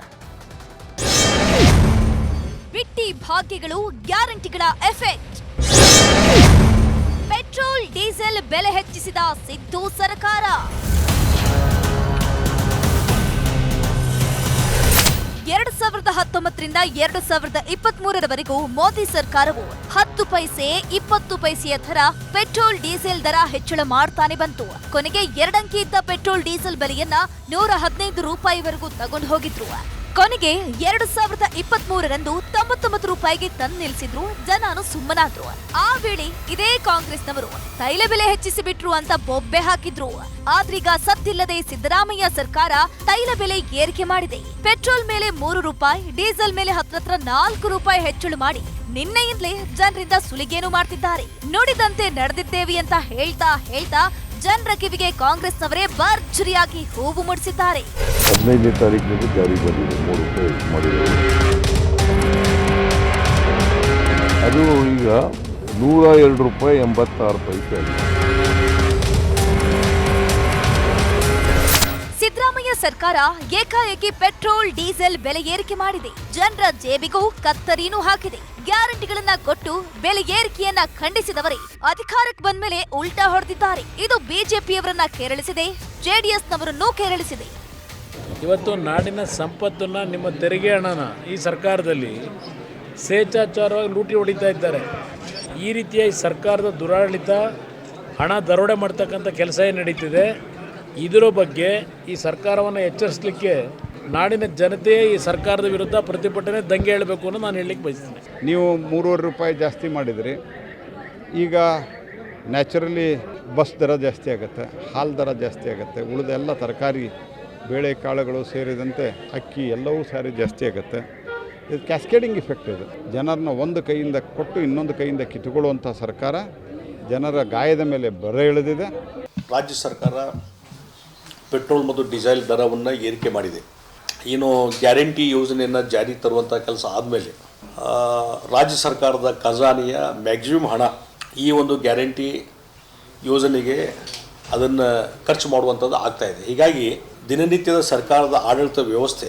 ಬಿಟ್ಟಿ ಭಾಗ್ಯಗಳು ಗ್ಯಾರಂಟಿಗಳ ಎಫೆಕ್ಟ್. ಪೆಟ್ರೋಲ್, ಡೀಸೆಲ್ ಬೆಲೆ ಹೆಚ್ಚಿಸಿದ ಸಿದ್ದು ಸರ್ಕಾರ. ಎರಡು ಸಾವಿರದ ಹತ್ತೊಂಬತ್ತರಿಂದ ಎರಡು ಸಾವಿರದ ಇಪ್ಪತ್ತ್ ಮೂರರವರೆಗೂ ಮೋದಿ ಸರ್ಕಾರವು ಹತ್ತು ಪೈಸೆ, ಇಪ್ಪತ್ತು ಪೈಸೆಯ ದರ, ಪೆಟ್ರೋಲ್, ಡೀಸೆಲ್ ದರ ಹೆಚ್ಚಳ ಮಾಡ್ತಾನೆ ಬಂತು. ಕೊನೆಗೆ ಎರಡಂಕಿ ಇದ್ದ ಪೆಟ್ರೋಲ್, ಡೀಸೆಲ್ ಬೆಲೆಯನ್ನ ನೂರ ಹದಿನೈದು ರೂಪಾಯಿವರೆಗೂ ತಗೊಂಡು ಹೋಗಿದ್ರು. ಕೊನೆಗೆ ಎರಡು ಸಾವಿರದ ಇಪ್ಪತ್ತ್ ಮೂರರಂದು ತೊಂಬತ್ತೊಂಬತ್ತು ರೂಪಾಯಿಗೆ ತಂದು ನಿಲ್ಲಿಸಿದ್ರು ಜನಾನು ಸುಮ್ಮನಾದ್ರು. ಆ ವೇಳೆ ಇದೇ ಕಾಂಗ್ರೆಸ್ನವರು ತೈಲ ಬೆಲೆ ಹೆಚ್ಚಿಸಿ ಬಿಟ್ರು ಅಂತ ಬೊಬ್ಬೆ ಹಾಕಿದ್ರು. ಆದ್ರೀಗ ಸತ್ತಿಲ್ಲದೆ ಸಿದ್ದರಾಮಯ್ಯ ಸರ್ಕಾರ ತೈಲ ಬೆಲೆ ಏರಿಕೆ ಮಾಡಿದೆ. ಪೆಟ್ರೋಲ್ ಮೇಲೆ ಮೂರು ರೂಪಾಯಿ, ಡೀಸೆಲ್ ಮೇಲೆ ಹತ್ತತ್ರ ನಾಲ್ಕು ರೂಪಾಯಿ ಹೆಚ್ಚಳ ಮಾಡಿ ನಿನ್ನೆಯಿಂದಲೇ ಜನರಿಂದ ಸುಲಿಗೇನು ಮಾಡ್ತಿದ್ದಾರೆ. ನುಡಿದಂತೆ ನಡೆದಿದ್ದೇವೆ ಅಂತ ಹೇಳ್ತಾ ಹೇಳ್ತಾ ಜನರ ಕಿವಿಗೆ ಕಾಂಗ್ರೆಸ್ನವರೇ ಭರ್ಜರಿಯಾಗಿ ಹೂವು ಮುಡಿಸಿದ್ದಾರೆ. ಹದಿನೈದನೇ ತಾರೀಕಿನಲ್ಲಿ ಜಾರಿಗೆ ಬಂದಿದೆ. ಮೂರು ಅದು ಈಗ ನೂರ ಎರಡು ರೂಪಾಯಿ ಎಂಬತ್ತಾರು ಪೈಸೆ ಆಗಿದೆ. ಸಿದ್ದರಾಮಯ್ಯ ಸರ್ಕಾರ ಏಕಾಏಕಿ ಪೆಟ್ರೋಲ್, ಡೀಸೆಲ್ ಬೆಲೆ ಏರಿಕೆ ಮಾಡಿದೆ. ಜನರ ಜೇಬಿಗೂ ಕತ್ತರಿನೂ ಹಾಕಿದೆ. ಗ್ಯಾರಂಟಿಗಳನ್ನ ಕೊಟ್ಟು ಬೆಲೆ ಏರಿಕೆಯನ್ನ ಖಂಡಿಸಿದವರೇ ಅಧಿಕಾರಕ್ಕೆ ಬಂದ ಮೇಲೆ ಉಲ್ಟಾ ಹೊಡೆದಿದ್ದಾರೆ. ಇದು ಬಿಜೆಪಿಯವರನ್ನ ಕೆರಳಿಸಿದೆ, ಜೆಡಿಎಸ್ನವರನ್ನೂ ಕೆರಳಿಸಿದೆ. ಇವತ್ತು ನಾಡಿನ ಸಂಪತ್ತನ್ನ ನಿಮ್ಮ ತೆರಿಗೆ ಹಣನ ಈ ಸರ್ಕಾರದಲ್ಲಿ ಸ್ವೇಚ್ಛಾಚಾರವಾಗಿ ಲೂಟಿ ಹೊಡಿತಾ ಇದ್ದಾರೆ. ಈ ರೀತಿಯ ಸರ್ಕಾರದ ದುರಾಡಳಿತ ಹಣ ದರೋಡೆ ಮಾಡ್ತಕ್ಕಂಥ ಕೆಲಸ ಏನು ನಡೀತಿದೆ? ಇದರ ಬಗ್ಗೆ ಈ ಸರ್ಕಾರವನ್ನು ಎಚ್ಚರಿಸಲಿಕ್ಕೆ ನಾಡಿನ ಜನತೆ ಈ ಸರ್ಕಾರದ ವಿರುದ್ಧ ಪ್ರತಿಭಟನೆ ದಂಗೆ ಹೇಳಬೇಕು ಅನ್ನೋ ನಾನು ಹೇಳಲಿಕ್ಕೆ ಬಯಸ್ತೀನಿ. ನೀವು ಮೂರುವರೆ ರೂಪಾಯಿ ಜಾಸ್ತಿ ಮಾಡಿದ್ರಿ. ಈಗ ನ್ಯಾಚುರಲಿ ಬಸ್ ದರ ಜಾಸ್ತಿ ಆಗುತ್ತೆ ಹಾಲು ದರ ಜಾಸ್ತಿ ಆಗುತ್ತೆ ಉಳಿದ ಎಲ್ಲ ತರಕಾರಿ ಬೇಳೆ ಕಾಳುಗಳು ಸೇರಿದಂತೆ ಅಕ್ಕಿ ಎಲ್ಲವೂ ಸಾರಿ ಜಾಸ್ತಿ ಆಗುತ್ತೆ. ಇದು ಕ್ಯಾಸ್ಕೇಡಿಂಗ್ ಇಫೆಕ್ಟ್ ಇದು. ಜನರನ್ನ ಒಂದು ಕೈಯಿಂದ ಕೊಟ್ಟು ಇನ್ನೊಂದು ಕೈಯಿಂದ ಕಿತ್ತುಕೊಳ್ಳುವಂಥ ಸರ್ಕಾರ ಜನರ ಗಾಯದ ಮೇಲೆ ಬರ ಇಳಿದಿದೆ. ರಾಜ್ಯ ಸರ್ಕಾರ ಪೆಟ್ರೋಲ್ ಮತ್ತು ಡೀಸೆಲ್ ದರವನ್ನು ಏರಿಕೆ ಮಾಡಿದೆ. ಏನು ಗ್ಯಾರಂಟಿ ಯೋಜನೆಯನ್ನು ಜಾರಿ ತರುವಂಥ ಕೆಲಸ ಆದಮೇಲೆ ರಾಜ್ಯ ಸರ್ಕಾರದ ಖಜಾನೆಯ ಮ್ಯಾಕ್ಸಿಮಮ್ ಹಣ ಈ ಒಂದು ಗ್ಯಾರಂಟಿ ಯೋಜನೆಗೆ ಅದನ್ನು ಖರ್ಚು ಮಾಡುವಂಥದ್ದು ಆಗ್ತಾಯಿದೆ ಹೀಗಾಗಿ ದಿನನಿತ್ಯದ ಸರ್ಕಾರದ ಆಡಳಿತ ವ್ಯವಸ್ಥೆ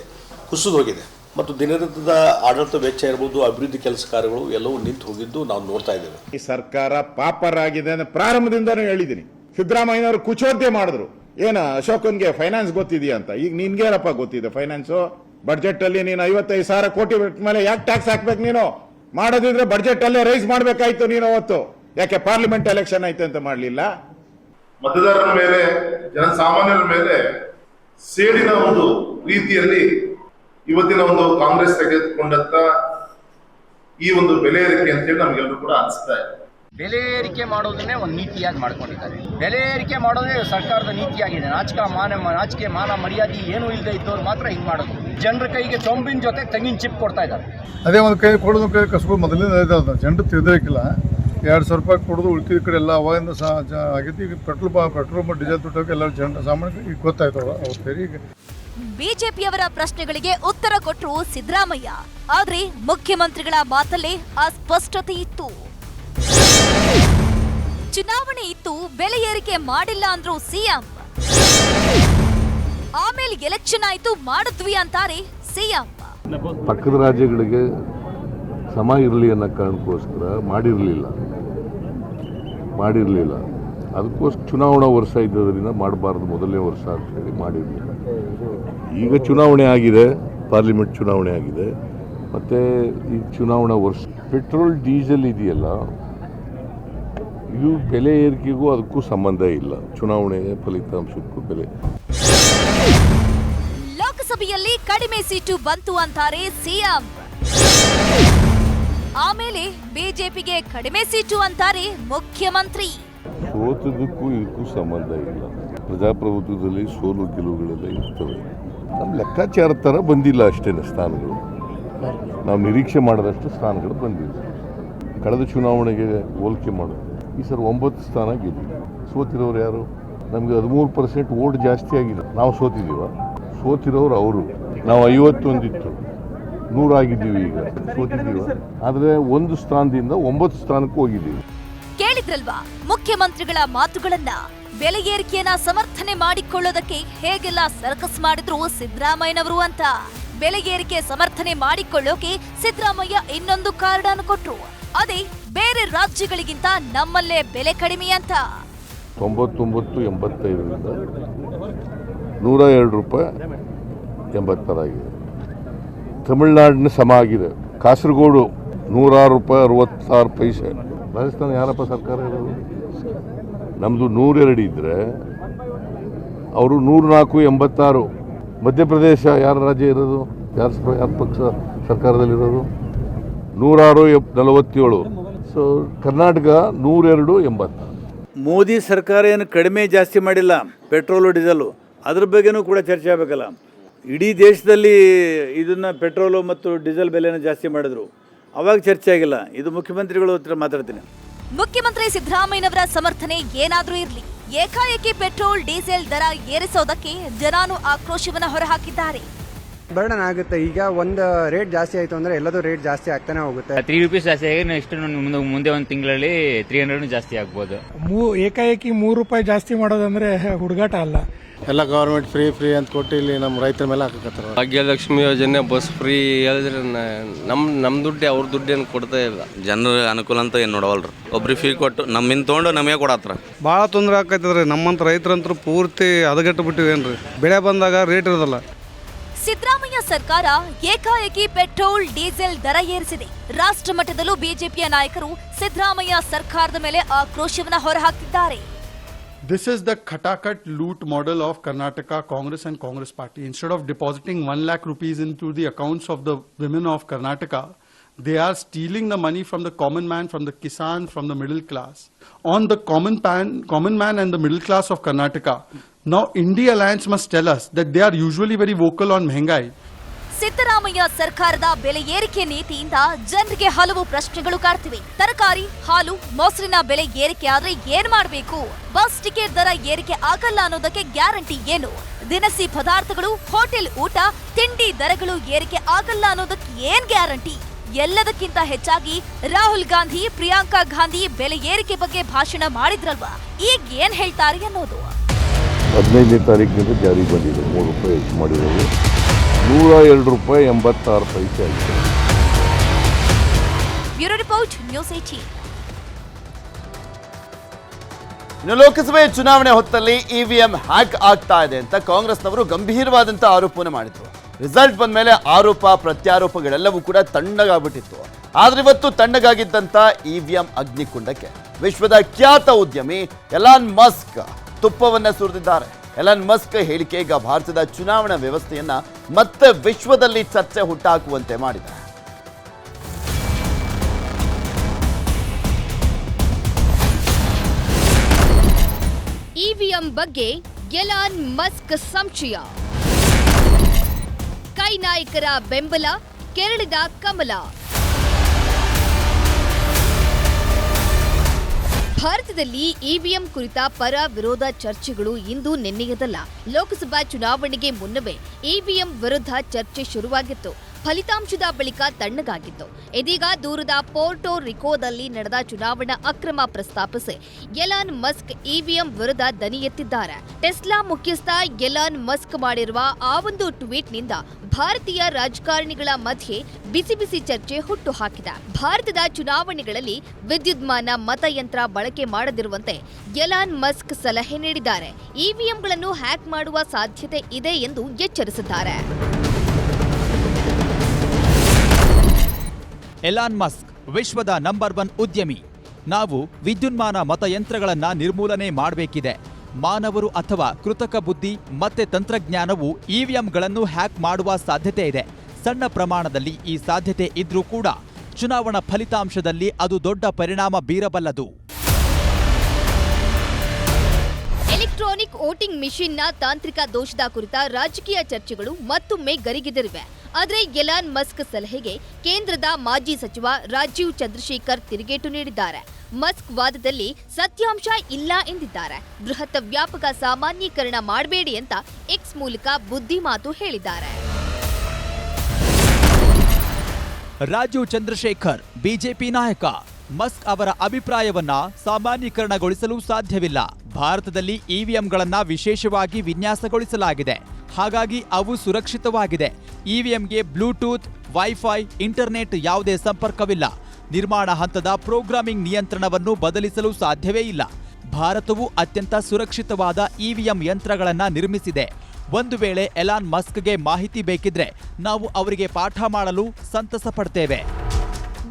ಕುಸಿದು ಹೋಗಿದೆ. ಮತ್ತು ದಿನನಿತ್ಯದ ಆಡಳಿತ ವೆಚ್ಚ ಇರ್ಬೋದು, ಅಭಿವೃದ್ಧಿ ಕೆಲಸ ಕಾರ್ಯಗಳು ಎಲ್ಲವೂ ನಿಂತು ಹೋಗಿದ್ದು ನಾವು ನೋಡ್ತಾ ಇದ್ದೇವೆ. ಈ ಸರ್ಕಾರ ಪಾಪರಾಗಿದೆ ಪ್ರಾರಂಭದಿಂದನೂ ಹೇಳಿದ್ದೀನಿ. ಸಿದ್ದರಾಮಯ್ಯನವರು ಕುಚೋದ್ಯ ಮಾಡಿದ್ರು. ಏನ ಅಶೋಕನ್ಗೆ ಫೈನಾನ್ಸ್ ಗೊತ್ತಿದೆಯಾ ಅಂತ? ಈಗ ನಿನ್ಗೇನಪ್ಪ ಗೊತ್ತಿದೆ ಫೈನಾನ್ಸು ಬಡ್ಜೆಟ್ ಅಲ್ಲಿ ನೀನು ಐವತ್ತೈದು ಸಾವಿರ ಕೋಟಿ ಮೇಲೆ ಯಾಕೆ ಟ್ಯಾಕ್ಸ್ ಹಾಕ್ಬೇಕು ನೀನು? ಮಾಡೋದಿದ್ರೆ ಬಡ್ಜೆಟ್ ಅಲ್ಲೇ ರೈಸ್ ಮಾಡ್ಬೇಕಾಯ್ತು ನೀನು ಅವತ್ತು. ಯಾಕೆ ಪಾರ್ಲಿಮೆಂಟ್ ಎಲೆಕ್ಷನ್ ಆಯ್ತು ಅಂತ ಮಾಡಲಿಲ್ಲ? ಮತದಾರರ ಮೇಲೆ, ಜನಸಾಮಾನ್ಯರ ಮೇಲೆ ಸೇಡಿನ ಒಂದು ರೀತಿಯಲ್ಲಿ ಇವತ್ತಿನ ಒಂದು ಕಾಂಗ್ರೆಸ್ ತೆಗೆದುಕೊಂಡಂತ ಈ ಒಂದು ಬೆಲೆ ಏರಿಕೆ ಅಂತೇಳಿ ನಮಗೆಲ್ಲರೂ ಕೂಡ ಅನಿಸ್ತಾ ಇದೆ. ಬೆಲೆ ಏರಿಕೆ ಮಾಡೋದನ್ನೇ ಒಂದು ನೀತಿಯಾಗಿ ಮಾಡ್ಕೊಂಡಿದ್ದಾರೆ. ಬೆಲೆ ಏರಿಕೆ ಮಾಡೋದೇ ಸರ್ಕಾರದ ನೀತಿಯಾಗಿದೆ. ನಾಚಿಕ ಮಾನ ನಾಚಿಕೆ ಮಾನ ಮರ್ಯಾದೆ ಏನೂ ಇಲ್ಲದೆ ಇದ್ದವ್ರು ಮಾತ್ರ ಹಿಂಗೆ ಮಾಡೋದು. ಜನರ ಕೈಗೆ ಚೊಂಬಿನ ಜೊತೆ ತೆಂಗಿನ ಚಿಪ್ ಕೊಡ್ತಾ ಇದ್ದಾರೆ. ಅದೇ ಒಂದು ಕೈ ಕೊಡೋದು ಕೈ ಮೊದಲಿನ ಮೊದಲಿಂದ ಇದೆ ಅದು. ಜನರು ತಿಳಿದಿರಕ್ಕಿಲ್ಲ ಎರಡು ಸಾವಿರ ರೂಪಾಯಿ ಕೊಡೋದು ಉಳ್ಕಿದ ಕಡೆ ಎಲ್ಲ ಅವಾಗಿಂದ ಸಹ ಆಗೈತಿ ಈಗ ಪೆಟ್ರೋಲ್ ಪಾ ಪೆಟ್ರೋಲ್ ಮತ್ತು ಡೀಸೆಲ್ ತುಟ್ಟಕ್ಕೆ ಎಲ್ಲ ಜನ ಸಾಮಾನ್ಯ ಈಗ ಗೊತ್ತಾಯ್ತು ಅವ್ರು ಸರಿ ಈಗ ಬಿಜೆಪಿಯವರ ಪ್ರಶ್ನೆಗಳಿಗೆ ಉತ್ತರ ಕೊಟ್ಟರು ಸಿದ್ದರಾಮಯ್ಯ. ಆದರೆ ಮುಖ್ಯಮಂತ್ರಿಗಳ ಮಾತಲ್ಲೇ ಅಸ್ಪಷ್ಟತೆ ಇತ್ತು. ಚುನಾವಣೆ ಇತ್ತು, ಬೆಲೆ ಏರಿಕೆ ಮಾಡಿಲ್ಲ ಅಂದ್ರು ಸಿಎಂ. ಆಮೇಲೆ ಎಲೆಕ್ಷನ್ ಆಯ್ತು, ಮಾಡಿದ್ವಿ ಅಂತಾರೆ ಸಿಎಂ. ಪಕ್ಕದ ರಾಜ್ಯಗಳಿಗೆ ಸಮ ಇರಲಿ ಅನ್ನೋ ಕಾರಣಕ್ಕೋಸ್ಕರ ಮಾಡಿರಲಿಲ್ಲ. ಮಾಡಿರಲಿಲ್ಲ. ಅದಕ್ಕೋಸ್ಕರ ಚುನಾವಣಾ ವರ್ಷ ಇದ್ದದರಿಂದ ಮಾಡಬಾರ್ದು, ಮೊದಲನೇ ವರ್ಷ ಅಂತ ಹೇಳಿ ಮಾಡಿರಲಿಲ್ಲ. ಈಗ ಚುನಾವಣೆ ಆಗಿದೆ, ಪಾರ್ಲಿಮೆಂಟ್ ಚುನಾವಣೆ ಆಗಿದೆ. ಮತ್ತು ಈ ಚುನಾವಣಾ ವರ್ಷ, ಪೆಟ್ರೋಲ್, ಡೀಸೆಲ್ ಇದೆಯಲ್ಲ ಇದು ಬೆಲೆ ಏರಿಕೆಗೂ ಅದಕ್ಕೂ ಸಂಬಂಧ ಇಲ್ಲ. ಚುನಾವಣೆ ಫಲಿತಾಂಶಕ್ಕೂ ಬೆಲೆ. ಲೋಕಸಭೆಯಲ್ಲಿ ಕಡಿಮೆ ಸೀಟು ಬಂತು ಅಂತಾರೆ ಸಿಎಂ. ಆಮೇಲೆ ಬಿಜೆಪಿಗೆ ಕಡಿಮೆ ಸೀಟು ಅಂತಾರೆ ಮುಖ್ಯಮಂತ್ರಿ. ಸೋತದಕ್ಕೂ ಇದಕ್ಕೂ ಸಂಬಂಧ ಇಲ್ಲ. ಪ್ರಜಾಪ್ರಭುತ್ವದಲ್ಲಿ ಸೋಲು ಗೆಲುವುಗಳೆಲ್ಲ ಇರ್ತವೆ. ನಮ್ಮ ಲೆಕ್ಕಾಚಾರ ಥರ ಬಂದಿಲ್ಲ ಅಷ್ಟೇ ಸ್ಥಾನಗಳು. ನಾವು ನಿರೀಕ್ಷೆ ಮಾಡಿದಷ್ಟು ಸ್ಥಾನಗಳು ಬಂದಿಲ್ಲ ಕಳೆದ ಚುನಾವಣೆಗೆ ಹೋಲಿಕೆ ಮಾಡೋದು ಈ ಸರ್ ಒಂಬತ್ತು ಸ್ಥಾನ ಗೆದ್ದಿದೆ ಸೋತಿರೋರು ಯಾರು? ನಮಗೆ ಹದಿಮೂರು ಪರ್ಸೆಂಟ್ ಓಟ್ ಜಾಸ್ತಿ ಆಗಿದೆ. ನಾವು ಸೋತಿದ್ದೀವ. ಸೋತಿರೋರು ಅವರು. ನಾವು ಐವತ್ತೊಂದಿತ್ತು. ನೂರಾಗಿದ್ದೀವಿ ಈಗ. ಸೋತಿದ್ದೀವ. ಆದರೆ ಒಂದು ಸ್ಥಾನದಿಂದ ಒಂಬತ್ತು ಸ್ಥಾನಕ್ಕೆ ಹೋಗಿದ್ದೀವಿ. ಕೇಳಿದ್ರಲ್ವಾ? ಮುಖ್ಯಮಂತ್ರಿಗಳ ಮಾತುಗಳನ್ನ ಬೆಲೆ ಏರಿಕೆಯನ್ನ ಸಮರ್ಥನೆ ಮಾಡಿಕೊಳ್ಳೋದಕ್ಕೆ ಹೇಗೆಲ್ಲ ಸರ್ಕಸ್ ಮಾಡಿದ್ರು ಸಿದ್ದರಾಮಯ್ಯನವರು ಅಂತ? ಬೆಲೆ ಏರಿಕೆ ಸಮರ್ಥನೆ ಮಾಡಿಕೊಳ್ಳೋಕೆ ಸಿದ್ದರಾಮಯ್ಯ ಇನ್ನೊಂದು ಕಾರಣ ಕೊಟ್ರು. ಅದೇ ಬೇರೆ ರಾಜ್ಯಗಳಿಗಿಂತ ನಮ್ಮಲ್ಲೇ ಬೆಲೆ ಕಡಿಮೆ ಅಂತ. ತೊಂಬತ್ತೊಂಬತ್ತು, ಎಂಬತ್ತೈದರಿಂದ ನೂರ ಎರಡು ರೂಪಾಯಿ ಎಂಬತ್ತರಾಗಿದೆ ತಮಿಳ್ನಾಡಿನ ಸಮ ಆಗಿದೆ. ಕಾಸರಗೋಡು ನೂರಾರು ರೂಪಾಯಿ, ಅರವತ್ತಾರು ಪೈಸೆ. ರಾಜಸ್ಥಾನ ಯಾರಪ್ಪ ಸರ್ಕಾರ ಇರೋದು ನಮ್ಮದು ನೂರೆರಡು ಇದ್ದರೆ ಅವರು ನೂರ ನಾಲ್ಕು ಎಂಬತ್ತಾರು. ಮಧ್ಯಪ್ರದೇಶ ಯಾರ ರಾಜ್ಯ ಇರೋದು? ಯಾರು ಯಾರ ಪಕ್ಷ ಸರ್ಕಾರದಲ್ಲಿರೋದು? ನೂರಾರು ಎಪ್ ನಲವತ್ತೇಳು. ಸೊ ಕರ್ನಾಟಕ ನೂರೆರಡು ಎಂಬತ್ತು. ಮೋದಿ ಸರ್ಕಾರ ಏನು ಕಡಿಮೆ ಜಾಸ್ತಿ ಮಾಡಿಲ್ಲ ಪೆಟ್ರೋಲು ಡೀಸೆಲು ಅದ್ರ ಬಗ್ಗೆನೂ ಕೂಡ ಚರ್ಚೆ ಆಗಬೇಕಲ್ಲ. ಇಡೀ ದೇಶದಲ್ಲಿ ಇದನ್ನು ಪೆಟ್ರೋಲು ಮತ್ತು ಡೀಸೆಲ್ ಬೆಲೆನ ಜಾಸ್ತಿ ಮಾಡಿದ್ರು. ಅವಾಗ ಚರ್ಚೆ ಆಗಿಲ್ಲ. ಇದು ಮುಖ್ಯಮಂತ್ರಿಗಳು ಹತ್ರ ಮಾತಾಡ್ತೀನಿ. ಮುಖ್ಯಮಂತ್ರಿ ಸಿದ್ದರಾಮಯ್ಯನವರ ಸಮರ್ಥನೆ ಏನಾದರೂ ಇರಲಿ. ಏಕಾಏಕಿ ಪೆಟ್ರೋಲ್ ಡೀಸೆಲ್ ದರ ಏರಿಸೋದಕ್ಕೆ ಜನಾನು ಆಕ್ರೋಶವನ್ನ ಹೊರಹಾಕಿದ್ದಾರೆ. ಬರ್ಡನ್ ಆಗುತ್ತೆ. ಈಗ ಒಂದು ರೇಟ್ ಜಾಸ್ತಿ ಆಯ್ತು ಅಂದ್ರೆ ಎಲ್ಲದೂ ರೇಟ್ ಜಾಸ್ತಿ ಆಗ್ತಾನೆ ಹೋಗುತ್ತೆ. ತ್ರೀ ರುಪೀಸ್ ಜಾಸ್ತಿ ಆಗಿ ನೆಕ್ಸ್ಟ್ ಮುಂದೆ ಮುಂದೆ ಒಂದು ತಿಂಗಳಲ್ಲಿ ತ್ರೀ ಹಂಡ್ರೆಡ್ ಜಾಸ್ತಿ ಆಗ್ಬೋದು. ಮೂ ಏಕಾಏಕಿ ಮೂರು ರೂಪಾಯಿ ಜಾಸ್ತಿ ಮಾಡೋದಂದ್ರೆ ಹುಡುಗಾಟ ಅಲ್ಲ. ಎಲ್ಲ ಗೌರ್ಮೆಂಟ್ ಫ್ರೀ ಫ್ರೀ ಅಂತ ಕೊಟ್ಟು ಇಲ್ಲಿ ನಮ್ಮ ರೈತರ ಮೇಲೆ ಹಾಕಕತ್ತಾರ ಭಾಗ್ಯಲಕ್ಷ್ಮಿ ಯೋಜನೆ ಬಸ್ ಫ್ರೀ ಹೇಳಿದ್ರೆ ನಮ್ಮ ನಮ್ಮ ದುಡ್ಡು ಅವ್ರ ದುಡ್ಡೇನು ಕೊಡ್ತಾ ಇಲ್ಲ. ಜನರ ಅನುಕೂಲ ಅಂತ ಏನು ನೋಡವಲ್ರಿ. ಒಬ್ರಿಗೆ ಫ್ರೀ ಕೊಟ್ಟು ನಮ್ಮಿಂದ ತೊಗೊಂಡು ನಮಗೆ ಕೊಡತ್ರ. ಭಾಳ ತೊಂದರೆ ಆಕೈತದ್ರಿ ನಮ್ಮಂತ ರೈತರಂತೂ ಪೂರ್ತಿ ಹದಗೆಟ್ಟು ಬಿಟ್ಟಿವೇನ್ರಿ ಬೆಳೆ ಬಂದಾಗ ರೇಟ್ ಇರೋದಲ್ಲ. ಸಿದ್ದರಾಮಯ್ಯ ಸರ್ಕಾರ ಏಕಾಏಕಿ ಪೆಟ್ರೋಲ್ ಡೀಸೆಲ್ ದರ ಏರಿಸಿದೆ ರಾಷ್ಟ್ರ ಮಟ್ಟದಲ್ಲೂ ಬಿಜೆಪಿಯ ನಾಯಕರು ಸಿದ್ದರಾಮಯ್ಯ ಸರ್ಕಾರದ ಮೇಲೆ ಆಕ್ರೋಶವನ್ನ ಹೊರಹಾಕಿದ್ದಾರೆ This is the Khatakat loot model of Karnataka Congress and Congress party. Instead of depositing 1 lakh rupees into the accounts of the women of Karnataka, they are stealing the money from the common man, from the kisan, from the middle class. On the common, pan, common man and the middle class of Karnataka, now India Alliance must tell us that they are usually very vocal on Mehngai. Siddaramaiah ಸರ್ಕಾರದ ಬೆಲೆ ಏರಿಕೆ ನೀತಿಯಿಂದ ಜನರಿಗೆ ಹಲವು ಪ್ರಶ್ನೆಗಳು ಕಾಡ್ತಿವೆ. ತರಕಾರಿ, ಹಾಲು, ಮೊಸರಿನ ಬೆಲೆ ಏರಿಕೆ ಆದ್ರೆ ಏನ್ ಮಾಡಬೇಕು? ಬಸ್ ಟಿಕೆಟ್ ದರ ಏರಿಕೆ ಆಗಲ್ಲ ಅನ್ನೋದಕ್ಕೆ ಗ್ಯಾರಂಟಿ ಏನು? ದಿನಸಿ ಪದಾರ್ಥಗಳು, ಹೋಟೆಲ್ ಊಟ, ತಿಂಡಿ ದರಗಳು ಏರಿಕೆ ಆಗಲ್ಲ ಅನ್ನೋದಕ್ಕೆ ಏನ್ ಗ್ಯಾರಂಟಿ? ಎಲ್ಲದಕ್ಕಿಂತ ಹೆಚ್ಚಾಗಿ ರಾಹುಲ್ ಗಾಂಧಿ, ಪ್ರಿಯಾಂಕಾ ಗಾಂಧಿ ಬೆಲೆ ಏರಿಕೆ ಬಗ್ಗೆ ಭಾಷಣ ಮಾಡಿದ್ರಲ್ವಾ? ಈಗ ಏನ್ ಹೇಳ್ತಾರೆ ಅನ್ನೋದು? ಹದಿನೈದನೇ ತಾರೀಕಿನಿಂದ ಜಾರಿಗೆ ಬಂದಿದೆ. ಮೂರು ರೂಪಾಯಿ ಹೆಚ್ಚು ಮಾಡಿರೋದು. ನೂರ ಎರಡು ರೂಪಾಯಿ ಎಂಬತ್ತಾರು ಪೈಸೆ ಆಗಿದೆ ಬ್ಯೂರೋ ರಿಪೋರ್ಟ್ ನ್ಯೂಸ್ ಏಟೀನ್ ಇನ್ನು ಲೋಕಸಭೆ ಚುನಾವಣೆ ಹೊತ್ತಲ್ಲಿ ಇವಿಎಂ ಹ್ಯಾಕ್ ಆಗ್ತಾ ಇದೆ ಅಂತ ಕಾಂಗ್ರೆಸ್ನವರು ಗಂಭೀರವಾದಂಥ ಆರೋಪವನ್ನು ಮಾಡಿದ್ರು. ರಿಸಲ್ಟ್ ಬಂದ ಮೇಲೆ ಆರೋಪ ಪ್ರತ್ಯಾರೋಪಗಳೆಲ್ಲವೂ ಕೂಡ ತಣ್ಣಗಾಗ್ಬಿಟ್ಟಿತ್ತು. ಆದ್ರೆ ಇವತ್ತು ತಣ್ಣಗಾಗಿದ್ದಂಥ ಇವಿಎಂ ಅಗ್ನಿಕುಂಡಕ್ಕೆ. ವಿಶ್ವದ ಖ್ಯಾತ ಉದ್ಯಮಿ ಎಲಾನ್ ಮಸ್ಕ್ ತುಪ್ಪವನ್ನ ಸುರಿದಿದ್ದಾರೆ. ಎಲನ್ ಮಸ್ಕ್ ಹೇಳಿಕೆ ಈಗ ಭಾರತದ ಚುನಾವಣಾ ವ್ಯವಸ್ಥೆಯನ್ನ ಮತ್ತೆ ವಿಶ್ವದಲ್ಲಿ ಚರ್ಚೆ ಹುಟ್ಟಾಕುವಂತೆ ಮಾಡಿದೆ ಇವಿಎಂ ಬಗ್ಗೆ ಎಲಾನ್ ಮಸ್ಕ್ ಸಂಶಯ. ಕೈ ನಾಯಕರ ಬೆಂಬಲ, ಕೆರಳಿದ ಕಮಲ. ಭಾರತದಲ್ಲಿ ಇವಿಎಂ ಕುರಿತ ಪರ ವಿರೋಧ ಚರ್ಚೆಗಳು ಇಂದು ನಿನ್ನೆಯದಲ್ಲ. ಲೋಕಸಭಾ ಚುನಾವಣೆಗೆ ಮುನ್ನವೇ ಇವಿಎಂ ವಿರುದ್ಧ ಚರ್ಚೆ ಶುರುವಾಗಿತ್ತು. ಫಲಿತಾಂಶದ ಬಳಿಕ ತಣ್ಣಗಾಗಿತ್ತು. ಇದೀಗ ದೂರದ ಪೋರ್ಟೋ ರಿಕೋದಲ್ಲಿ ನಡೆದ ಚುನಾವಣಾ ಅಕ್ರಮ ಪ್ರಸ್ತಾಪಿಸಿ ಎಲಾನ್ ಮಸ್ಕ್ ಇವಿಎಂ ವಿರುದ್ಧ ದನಿ ಎತ್ತಿದ್ದಾರೆ. ಟೆಸ್ಲಾ ಮುಖ್ಯಸ್ಥ ಎಲಾನ್ ಮಸ್ಕ್ ಮಾಡಿರುವ ಆ ಒಂದು ಟ್ವೀಟ್ನಿಂದ ಭಾರತೀಯ ರಾಜಕಾರಣಿಗಳ ಮಧ್ಯೆ ಬಿಸಿ ಬಿಸಿ ಚರ್ಚೆ ಹುಟ್ಟು ಹಾಕಿದೆ ಭಾರತದ ಚುನಾವಣೆಗಳಲ್ಲಿ ವಿದ್ಯುನ್ಮಾನ ಮತಯಂತ್ರ ಬಳಕೆ ಮಾಡದಿರುವಂತೆ ಎಲಾನ್ ಮಸ್ಕ್ ಸಲಹೆ ನೀಡಿದ್ದಾರೆ. ಇವಿಎಂಗಳನ್ನು ಹ್ಯಾಕ್ ಮಾಡುವ ಸಾಧ್ಯತೆ ಇದೆ ಎಂದು ಎಚ್ಚರಿಸಿದ್ದಾರೆ. ಎಲಾನ್ ಮಸ್ಕ್, ವಿಶ್ವದ ನಂಬರ್ ಒನ್ ಉದ್ಯಮಿ. ನಾವು ವಿದ್ಯುನ್ಮಾನ ಮತಯಂತ್ರಗಳನ್ನು ನಿರ್ಮೂಲನೆ ಮಾಡಬೇಕಿದೆ. ಮಾನವರು ಅಥವಾ ಕೃತಕ ಬುದ್ಧಿ, ಮತ್ತೆ ತಂತ್ರಜ್ಞಾನವು ಇವಿಎಂಗಳನ್ನು ಹ್ಯಾಕ್ ಮಾಡುವ ಸಾಧ್ಯತೆ ಇದೆ. ಸಣ್ಣ ಪ್ರಮಾಣದಲ್ಲಿ ಈ ಸಾಧ್ಯತೆ ಇದ್ರೂ ಕೂಡ, ಚುನಾವಣಾ ಫಲಿತಾಂಶದಲ್ಲಿ ಅದು ದೊಡ್ಡ ಪರಿಣಾಮ ಬೀರಬಲ್ಲದು. ಎಲೆಕ್ಟ್ರಾನಿಕ್ ವೋಟಿಂಗ್ ಮಿಷಿನ್ನ ತಾಂತ್ರಿಕ ದೋಷದ ಕುರಿತ ರಾಜಕೀಯ ಚರ್ಚೆಗಳು ಮತ್ತೊಮ್ಮೆ ಗರಿಗೆದರಿವೆ. ಆದರೆ ಎಲಾನ್ ಮಸ್ಕ್ ಸಲಹೆಗೆ ಕೇಂದ್ರದ ಮಾಜಿ ಸಚಿವ ರಾಜೀವ್ ಚಂದ್ರಶೇಖರ್ ತಿರುಗೇಟು ನೀಡಿದ್ದಾರೆ. ಮಸ್ಕ್ ವಾದದಲ್ಲಿ ಸತ್ಯಾಂಶ ಇಲ್ಲ ಎಂದಿದ್ದಾರೆ. ಬೃಹತ್ ವ್ಯಾಪಕ ಸಾಮಾನ್ಯೀಕರಣ ಮಾಡಬೇಡಿ ಅಂತ ಎಕ್ಸ್ ಮೂಲಕ ಬುದ್ಧಿಮಾತು ಹೇಳಿದ್ದಾರೆ. ರಾಜೀವ್ ಚಂದ್ರಶೇಖರ್, ಬಿಜೆಪಿ ನಾಯಕ. ಮಸ್ಕ್ ಅವರ ಅಭಿಪ್ರಾಯವನ್ನ ಸಾಮಾನ್ಯೀಕರಣಗೊಳಿಸಲು ಸಾಧ್ಯವಿಲ್ಲ. ಭಾರತದಲ್ಲಿ ಇವಿಎಂಗಳನ್ನು ವಿಶೇಷವಾಗಿ ವಿನ್ಯಾಸಗೊಳಿಸಲಾಗಿದೆ. ಹಾಗಾಗಿ ಅವು ಸುರಕ್ಷಿತವಾಗಿದೆ. ಇವಿಎಂಗೆ ಬ್ಲೂಟೂತ್, ವೈಫೈ, ಇಂಟರ್ನೆಟ್ ಯಾವುದೇ ಸಂಪರ್ಕವಿಲ್ಲ. ನಿರ್ಮಾಣ ಹಂತದ ಪ್ರೋಗ್ರಾಮಿಂಗ್ ನಿಯಂತ್ರಣವನ್ನು ಬದಲಿಸಲು ಸಾಧ್ಯವೇ ಇಲ್ಲ. ಭಾರತವು ಅತ್ಯಂತ ಸುರಕ್ಷಿತವಾದ ಇವಿಎಂ ಯಂತ್ರಗಳನ್ನು ನಿರ್ಮಿಸಿದೆ. ಒಂದು ವೇಳೆ ಎಲಾನ್ ಮಸ್ಕ್ಗೆ ಮಾಹಿತಿ ಬೇಕಿದ್ರೆ ನಾವು ಅವರಿಗೆ ಪಾಠ ಮಾಡಲು ಸಂತಸ ಪಡ್ತೇವೆ.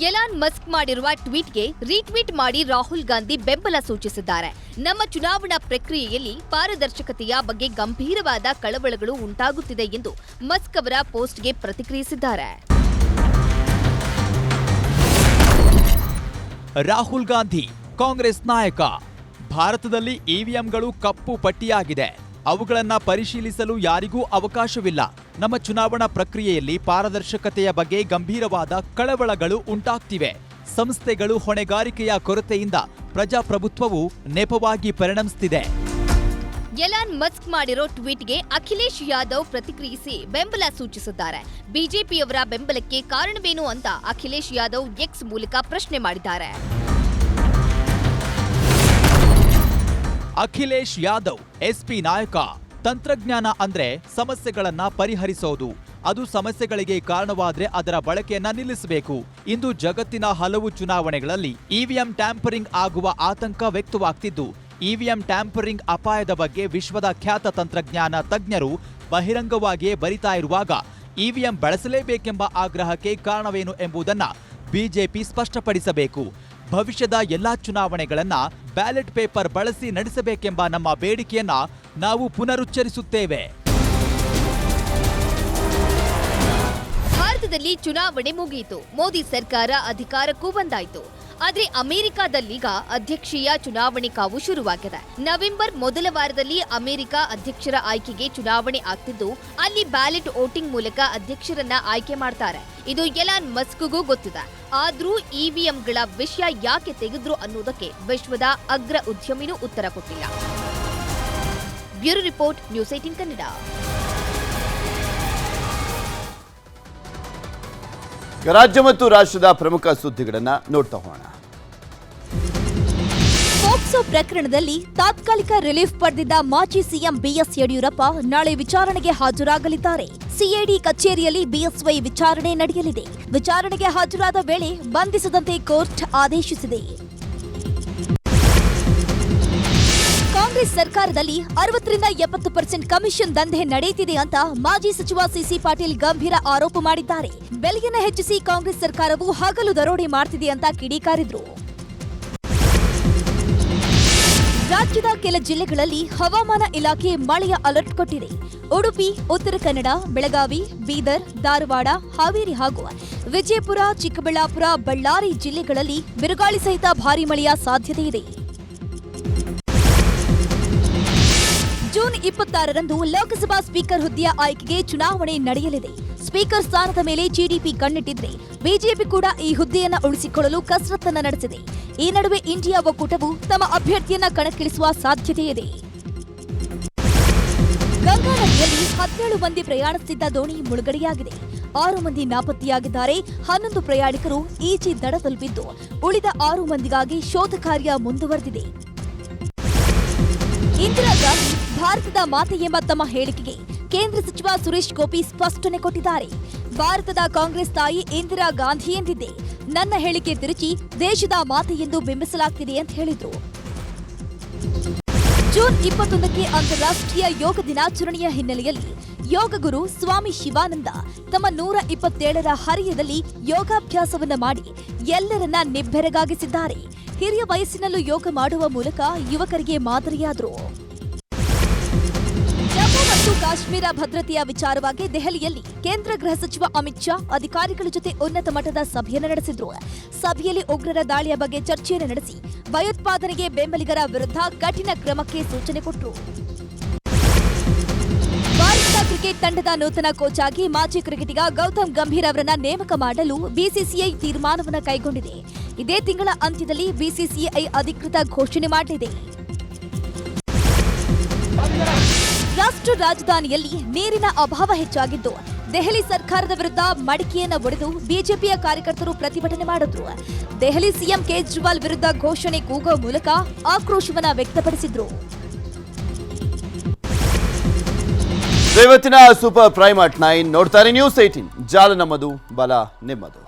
ಎಲಾನ್ ಮಸ್ಕ್ ಮಾಡಿರುವ ಟ್ವೀಟ್ಗೆ ರೀಟ್ವೀಟ್ ಮಾಡಿ ರಾಹುಲ್ ಗಾಂಧಿ ಬೆಂಬಲ ಸೂಚಿಸಿದ್ದಾರೆ. ನಮ್ಮ ಚುನಾವಣಾ ಪ್ರಕ್ರಿಯೆಯಲ್ಲಿ ಪಾರದರ್ಶಕತೆಯ ಬಗ್ಗೆ ಗಂಭೀರವಾದ ಕಳವಳಗಳು ಉಂಟಾಗುತ್ತಿದೆ ಎಂದು ಮಸ್ಕ್ ಅವರ ಪೋಸ್ಟ್ಗೆ ಪ್ರತಿಕ್ರಿಯಿಸಿದ್ದಾರೆ. ರಾಹುಲ್ ಗಾಂಧಿ, ಕಾಂಗ್ರೆಸ್ ನಾಯಕ. ಭಾರತದಲ್ಲಿ ಇವಿಎಂಗಳು ಕಪ್ಪು ಪಟ್ಟಿಯಾಗಿದೆ. ಅವುಗಳನ್ನು ಪರಿಶೀಲಿಸಲು ಯಾರಿಗೂ ಅವಕಾಶವಿಲ್ಲ. ನಮ್ಮ ಚುನಾವಣಾ ಪ್ರಕ್ರಿಯೆಯಲ್ಲಿ ಪಾರದರ್ಶಕತೆಯ ಬಗ್ಗೆ ಗಂಭೀರವಾದ ಕಳವಳಗಳು ಉಂಟಾಗ್ತಿವೆ. ಸಂಸ್ಥೆಗಳು ಹೊಣೆಗಾರಿಕೆಯ ಕೊರತೆಯಿಂದ ಪ್ರಜಾಪ್ರಭುತ್ವವು ನೆಪವಾಗಿ ಪರಿಣಮಿಸುತ್ತಿದೆ ಎಲಾನ್ ಮಸ್ಕ್ ಮಾಡಿರೋ ಟ್ವೀಟ್ಗೆ ಅಖಿಲೇಶ್ ಯಾದವ್ ಪ್ರತಿಕ್ರಿಯಿಸಿ ಬೆಂಬಲ ಸೂಚಿಸಿದ್ದಾರೆ. ಬಿಜೆಪಿಯವರ ಬೆಂಬಲಕ್ಕೆ ಕಾರಣವೇನು ಅಂತ ಅಖಿಲೇಶ್ ಯಾದವ್ ಎಕ್ಸ್ ಮೂಲಕ ಪ್ರಶ್ನೆ ಮಾಡಿದ್ದಾರೆ. ಅಖಿಲೇಶ್ ಯಾದವ್ ಎಸ್ಪಿ ನಾಯಕ ತಂತ್ರಜ್ಞಾನ ಅಂದ್ರೆ ಸಮಸ್ಯೆಗಳನ್ನ ಪರಿಹರಿಸೋದು. ಅದು ಸಮಸ್ಯೆಗಳಿಗೆ ಕಾರಣವಾದ್ರೆ ಅದರ ಬಳಕೆಯನ್ನ ನಿಲ್ಲಿಸಬೇಕು. ಇಂದು ಜಗತ್ತಿನ ಹಲವು ಚುನಾವಣೆಗಳಲ್ಲಿ ಇವಿಎಂ ಟ್ಯಾಂಪರಿಂಗ್ ಆಗುವ ಆತಂಕ ವ್ಯಕ್ತವಾಗ್ತಿದ್ದು. ಇವಿಎಂ ಟ್ಯಾಂಪರಿಂಗ್ ಅಪಾಯದ ಬಗ್ಗೆ ವಿಶ್ವದ ಖ್ಯಾತ ತಂತ್ರಜ್ಞಾನ ತಜ್ಞರು ಬಹಿರಂಗವಾಗಿಯೇ ಬರಿತಾ ಇರುವಾಗ ಇವಿಎಂ ಬಳಸಲೇಬೇಕೆಂಬ ಆಗ್ರಹಕ್ಕೆ ಕಾರಣವೇನು ಎಂಬುದನ್ನ ಬಿಜೆಪಿ ಸ್ಪಷ್ಟಪಡಿಸಬೇಕು. ಭವಿಷ್ಯದ ಎಲ್ಲಾ ಚುನಾವಣೆಗಳನ್ನ ಬ್ಯಾಲೆಟ್ ಪೇಪರ್ ಬಳಸಿ ನಡೆಸಬೇಕೆಂಬ ನಮ್ಮ ಬೇಡಿಕೆಯನ್ನ ನಾವು ಪುನರುಚ್ಚರಿಸುತ್ತೇವೆ. ಭಾರತದಲ್ಲಿ ಚುನಾವಣೆ ಮುಗಿಯಿತು. ಮೋದಿ ಸರ್ಕಾರ ಅಧಿಕಾರಕ್ಕೂ ಬಂದಾಯ್ತು. ಆದ್ರೆ ಅಮೆರಿಕಾದಲ್ಲೀಗ ಅಧ್ಯಕ್ಷೀಯ ಚುನಾವಣೆ ಕಾವು ಶುರುವಾಗಿದೆ. ನವೆಂಬರ್ ಮೊದಲ ವಾರದಲ್ಲಿ ಅಮೆರಿಕ ಅಧ್ಯಕ್ಷರ ಆಯ್ಕೆಗೆ ಚುನಾವಣೆ ಆಗ್ತಿದ್ದು, ಅಲ್ಲಿ ಬ್ಯಾಲೆಟ್ ವೋಟಿಂಗ್ ಮೂಲಕ ಅಧ್ಯಕ್ಷರನ್ನ ಆಯ್ಕೆ ಮಾಡ್ತಾರೆ. ಇದು ಎಲಾನ್ ಮಸ್ಕ್ಗೂ ಗೊತ್ತಿದೆ. ಆದ್ರೂ ಇವಿಎಂಗಳ ವಿಷಯ ಯಾಕೆ ತೆಗೆದ್ರು ಅನ್ನೋದಕ್ಕೆ ವಿಶ್ವದ ಅಗ್ರ ಉದ್ಯಮಿನೂ ಉತ್ತರ ಕೊಟ್ಟಿಲ್ಲ. Bureau report, news eighteen Kannada. ರಾಜ್ಯ ಮತ್ತು ರಾಷ್ಟ್ರದ ಪ್ರಮುಖ ಸುದ್ದಿಗಳನ್ನು ನೋಡ್ತಾ ಹೋಗೋಣ. ಪೋಕ್ಸೋ ಪ್ರಕರಣದಲ್ಲಿ ತಾತ್ಕಾಲಿಕ ರಿಲೀಫ್ ಪಡೆದಿದ್ದ ಮಾಜಿ ಸಿಎಂ ಬಿಎಸ್ ಯಡಿಯೂರಪ್ಪ ನಾಳೆ ವಿಚಾರಣೆಗೆ ಹಾಜರಾಗಲಿದ್ದಾರೆ. ಸಿಐಡಿ ಕಚೇರಿಯಲ್ಲಿ ಬಿಎಸ್ವೈ ವಿಚಾರಣೆ ನಡೆಯಲಿದೆ. ವಿಚಾರಣೆಗೆ ಹಾಜರಾದ ವೇಳೆ ಬಂಧಿಸದಂತೆ ಕೋರ್ಟ್ ಆದೇಶಿಸಿದೆ. ಕಾಂಗ್ರೆಸ್ ಸರ್ಕಾರದಲ್ಲಿ ಅರವತ್ತರಿಂದ ಎಪ್ಪತ್ತು ಪರ್ಸೆಂಟ್ ಕಮಿಷನ್ ದಂಧೆ ನಡೆಯುತ್ತಿದೆ ಅಂತ ಮಾಜಿ ಸಚಿವ ಸಿಸಿ ಪಾಟೀಲ್ ಗಂಭೀರ ಆರೋಪ ಮಾಡಿದ್ದಾರೆ. ಬೆಲೆಯನ್ನು ಹೆಚ್ಚಿಸಿ ಕಾಂಗ್ರೆಸ್ ಸರ್ಕಾರವು ಹಗಲು ದರೋಡೆ ಮಾಡ್ತಿದೆ ಅಂತ ಕಿಡಿಕಾರಿದ್ರು ರಾಜ್ಯದ ಕೆಲ ಜಿಲ್ಲೆಗಳಲ್ಲಿ ಹವಾಮಾನ ಇಲಾಖೆ ಮಳೆಯ ಅಲರ್ಟ್ ಕೊಟ್ಟಿದೆ. ಉಡುಪಿ, ಉತ್ತರ ಕನ್ನಡ, ಬೆಳಗಾವಿ, ಬೀದರ್, ಧಾರವಾಡ, ಹಾವೇರಿ ಹಾಗೂ ವಿಜಯಪುರ, ಚಿಕ್ಕಬಳ್ಳಾಪುರ, ಬಳ್ಳಾರಿ ಜಿಲ್ಲೆಗಳಲ್ಲಿ ಬಿರುಗಾಳಿ ಸಹಿತ ಭಾರೀ ಮಳೆಯ ಸಾಧ್ಯತೆ ಇದೆ. ಜೂನ್ ಇಪ್ಪತ್ತಾರರಂದು ಲೋಕಸಭಾ ಸ್ಪೀಕರ್ ಹುದ್ದೆಯ ಆಯ್ಕೆಗೆ ಚುನಾವಣೆ ನಡೆಯಲಿದೆ. ಸ್ಪೀಕರ್ ಸ್ಥಾನದ ಮೇಲೆ ಜಿಡಿಪಿ ಕಣ್ಣಿಟ್ಟಿದ್ರೆ ಬಿಜೆಪಿ ಕೂಡ ಈ ಹುದ್ದೆಯನ್ನು ಉಳಿಸಿಕೊಳ್ಳಲು ಕಸರತ್ತನ್ನ ನಡೆಸಿದೆ. ಈ ನಡುವೆ ಇಂಡಿಯಾ ಒಕ್ಕೂಟವು ತಮ್ಮ ಅಭ್ಯರ್ಥಿಯನ್ನ ಕಣಕ್ಕಿಳಿಸುವ ಸಾಧ್ಯತೆ ಇದೆ. ಗಂಗಾ ನದಿಯಲ್ಲಿ ಹದಿನೇಳು ಮಂದಿ ಪ್ರಯಾಣಿಸುತ್ತಿದ್ದ ದೋಣಿ ಮುಳುಗಡೆಯಾಗಿದೆ. ಆರು ಮಂದಿ ನಾಪತ್ತೆಯಾಗಿದ್ದಾರೆ. ಹನ್ನೊಂದು ಪ್ರಯಾಣಿಕರು ಈಜಿ ದಡ ತಲುಪಿದ್ದು ಉಳಿದ ಆರು ಮಂದಿಗಾಗಿ ಶೋಧ ಕಾರ್ಯ ಮುಂದುವರೆದಿದೆ. ಇಂದಿರಾ ಗಾಂಧಿ ಭಾರತದ ಮಾತೆ ಎಂಬ ತಮ್ಮ ಹೇಳಿಕೆಗೆ ಕೇಂದ್ರ ಸಚಿವ ಸುರೇಶ್ ಗೋಪಿ ಸ್ಪಷ್ಟನೆ ಕೊಟ್ಟಿದ್ದಾರೆ. ಭಾರತದ ಕಾಂಗ್ರೆಸ್ ತಾಯಿ ಇಂದಿರಾ ಗಾಂಧಿ ಎಂದಿದ್ದೆ ನನ್ನ ಹೇಳಿಕೆ ತಿರುಚಿ ದೇಶದ ಮಾತೆ ಎಂದು ಬಿಂಬಿಸಲಾಗ್ತಿದೆ ಅಂತ ಹೇಳಿದರು. ಜೂನ್ ಇಪ್ಪತ್ತೊಂದಕ್ಕೆ ಅಂತಾರಾಷ್ಟ್ರೀಯ ಯೋಗ ದಿನಾಚರಣೆಯ ಹಿನ್ನೆಲೆಯಲ್ಲಿ ಯೋಗ ಗುರು ಸ್ವಾಮಿ ಶಿವಾನಂದ ತಮ್ಮ ನೂರ ಇಪ್ಪತ್ತೇಳರ ಹರಿಯದಲ್ಲಿ ಯೋಗಾಭ್ಯಾಸವನ್ನು ಮಾಡಿ ಎಲ್ಲರನ್ನ ನಿಬ್ಬೆರಗಾಗಿಸಿದ್ದಾರೆ. ಹಿರಿಯ ವಯಸ್ಸಿನಲ್ಲೂ ಯೋಗ ಮಾಡುವ ಮೂಲಕ ಯುವಕರಿಗೆ ಮಾದರಿಯಾದರು. ಮತ್ತು ಕಾಶ್ಮೀರ ಭದ್ರತೆಯ ವಿಚಾರವಾಗಿ ದೆಹಲಿಯಲ್ಲಿ ಕೇಂದ್ರ ಗೃಹ ಸಚಿವ ಅಮಿತ್ ಶಾ ಅಧಿಕಾರಿಗಳ ಜೊತೆ ಉನ್ನತ ಮಟ್ಟದ ಸಭೆಯನ್ನು ನಡೆಸಿದ್ರು. ಸಭೆಯಲ್ಲಿ ಉಗ್ರರ ದಾಳಿಯ ಬಗ್ಗೆ ಚರ್ಚೆಯನ್ನು ನಡೆಸಿ ಭಯೋತ್ಪಾದನೆಗೆ ಬೆಂಬಲಿಗರ ವಿರುದ್ಧ ಕಠಿಣ ಕ್ರಮಕ್ಕೆ ಸೂಚನೆ ಕೊಟ್ಟರು ಭಾರತ ಕ್ರಿಕೆಟ್ ತಂಡದ ನೂತನ ಕೋಚ್ ಆಗಿ ಮಾಜಿ ಕ್ರಿಕೆಟಿಗ ಗೌತಮ್ ಗಂಭೀರ್ ಅವರನ್ನ ನೇಮಕ ಮಾಡಲು ಬಿಸಿಸಿಐ ತೀರ್ಮಾನವನ್ನು ಕೈಗೊಂಡಿದೆ. ಇದೇ ತಿಂಗಳ ಅಂತ್ಯದಲ್ಲಿ ಬಿಸಿಸಿಐ ಅಧಿಕೃತ ಘೋಷಣೆ ಮಾಡಲಿದೆ ರಾಷ್ಟ್ರ ರಾಜಧಾನಿಯಲ್ಲಿ ನೀರಿನ ಅಭಾವ ಹೆಚ್ಚಾಗಿದ್ದು, ದೆಹಲಿ ಸರ್ಕಾರದ ವಿರುದ್ಧ ಮಡಿಕೆಯನ್ನು ಒಡೆದು ಬಿಜೆಪಿಯ ಕಾರ್ಯಕರ್ತರು ಪ್ರತಿಭಟನೆ ಮಾಡಿದ್ರು. ದೆಹಲಿ ಸಿಎಂ ಕೇಜ್ರಿವಾಲ್ ವಿರುದ್ಧ ಘೋಷಣೆ ಕೂಗುವ ಮೂಲಕ ಆಕ್ರೋಶವನ್ನ ವ್ಯಕ್ತಪಡಿಸಿದ್ರು. ಇವತ್ತಿನ ಸೂಪರ್ ಪ್ರೈಮ್ ಅಟ್ ನೈನ್ ನೋಡ್ತಾರೆ ನ್ಯೂಸ್ ಏಟೀನ್ ಜಾಲ ನಮ್ಮದು, ಬಲ ನಿಮ್ಮದು.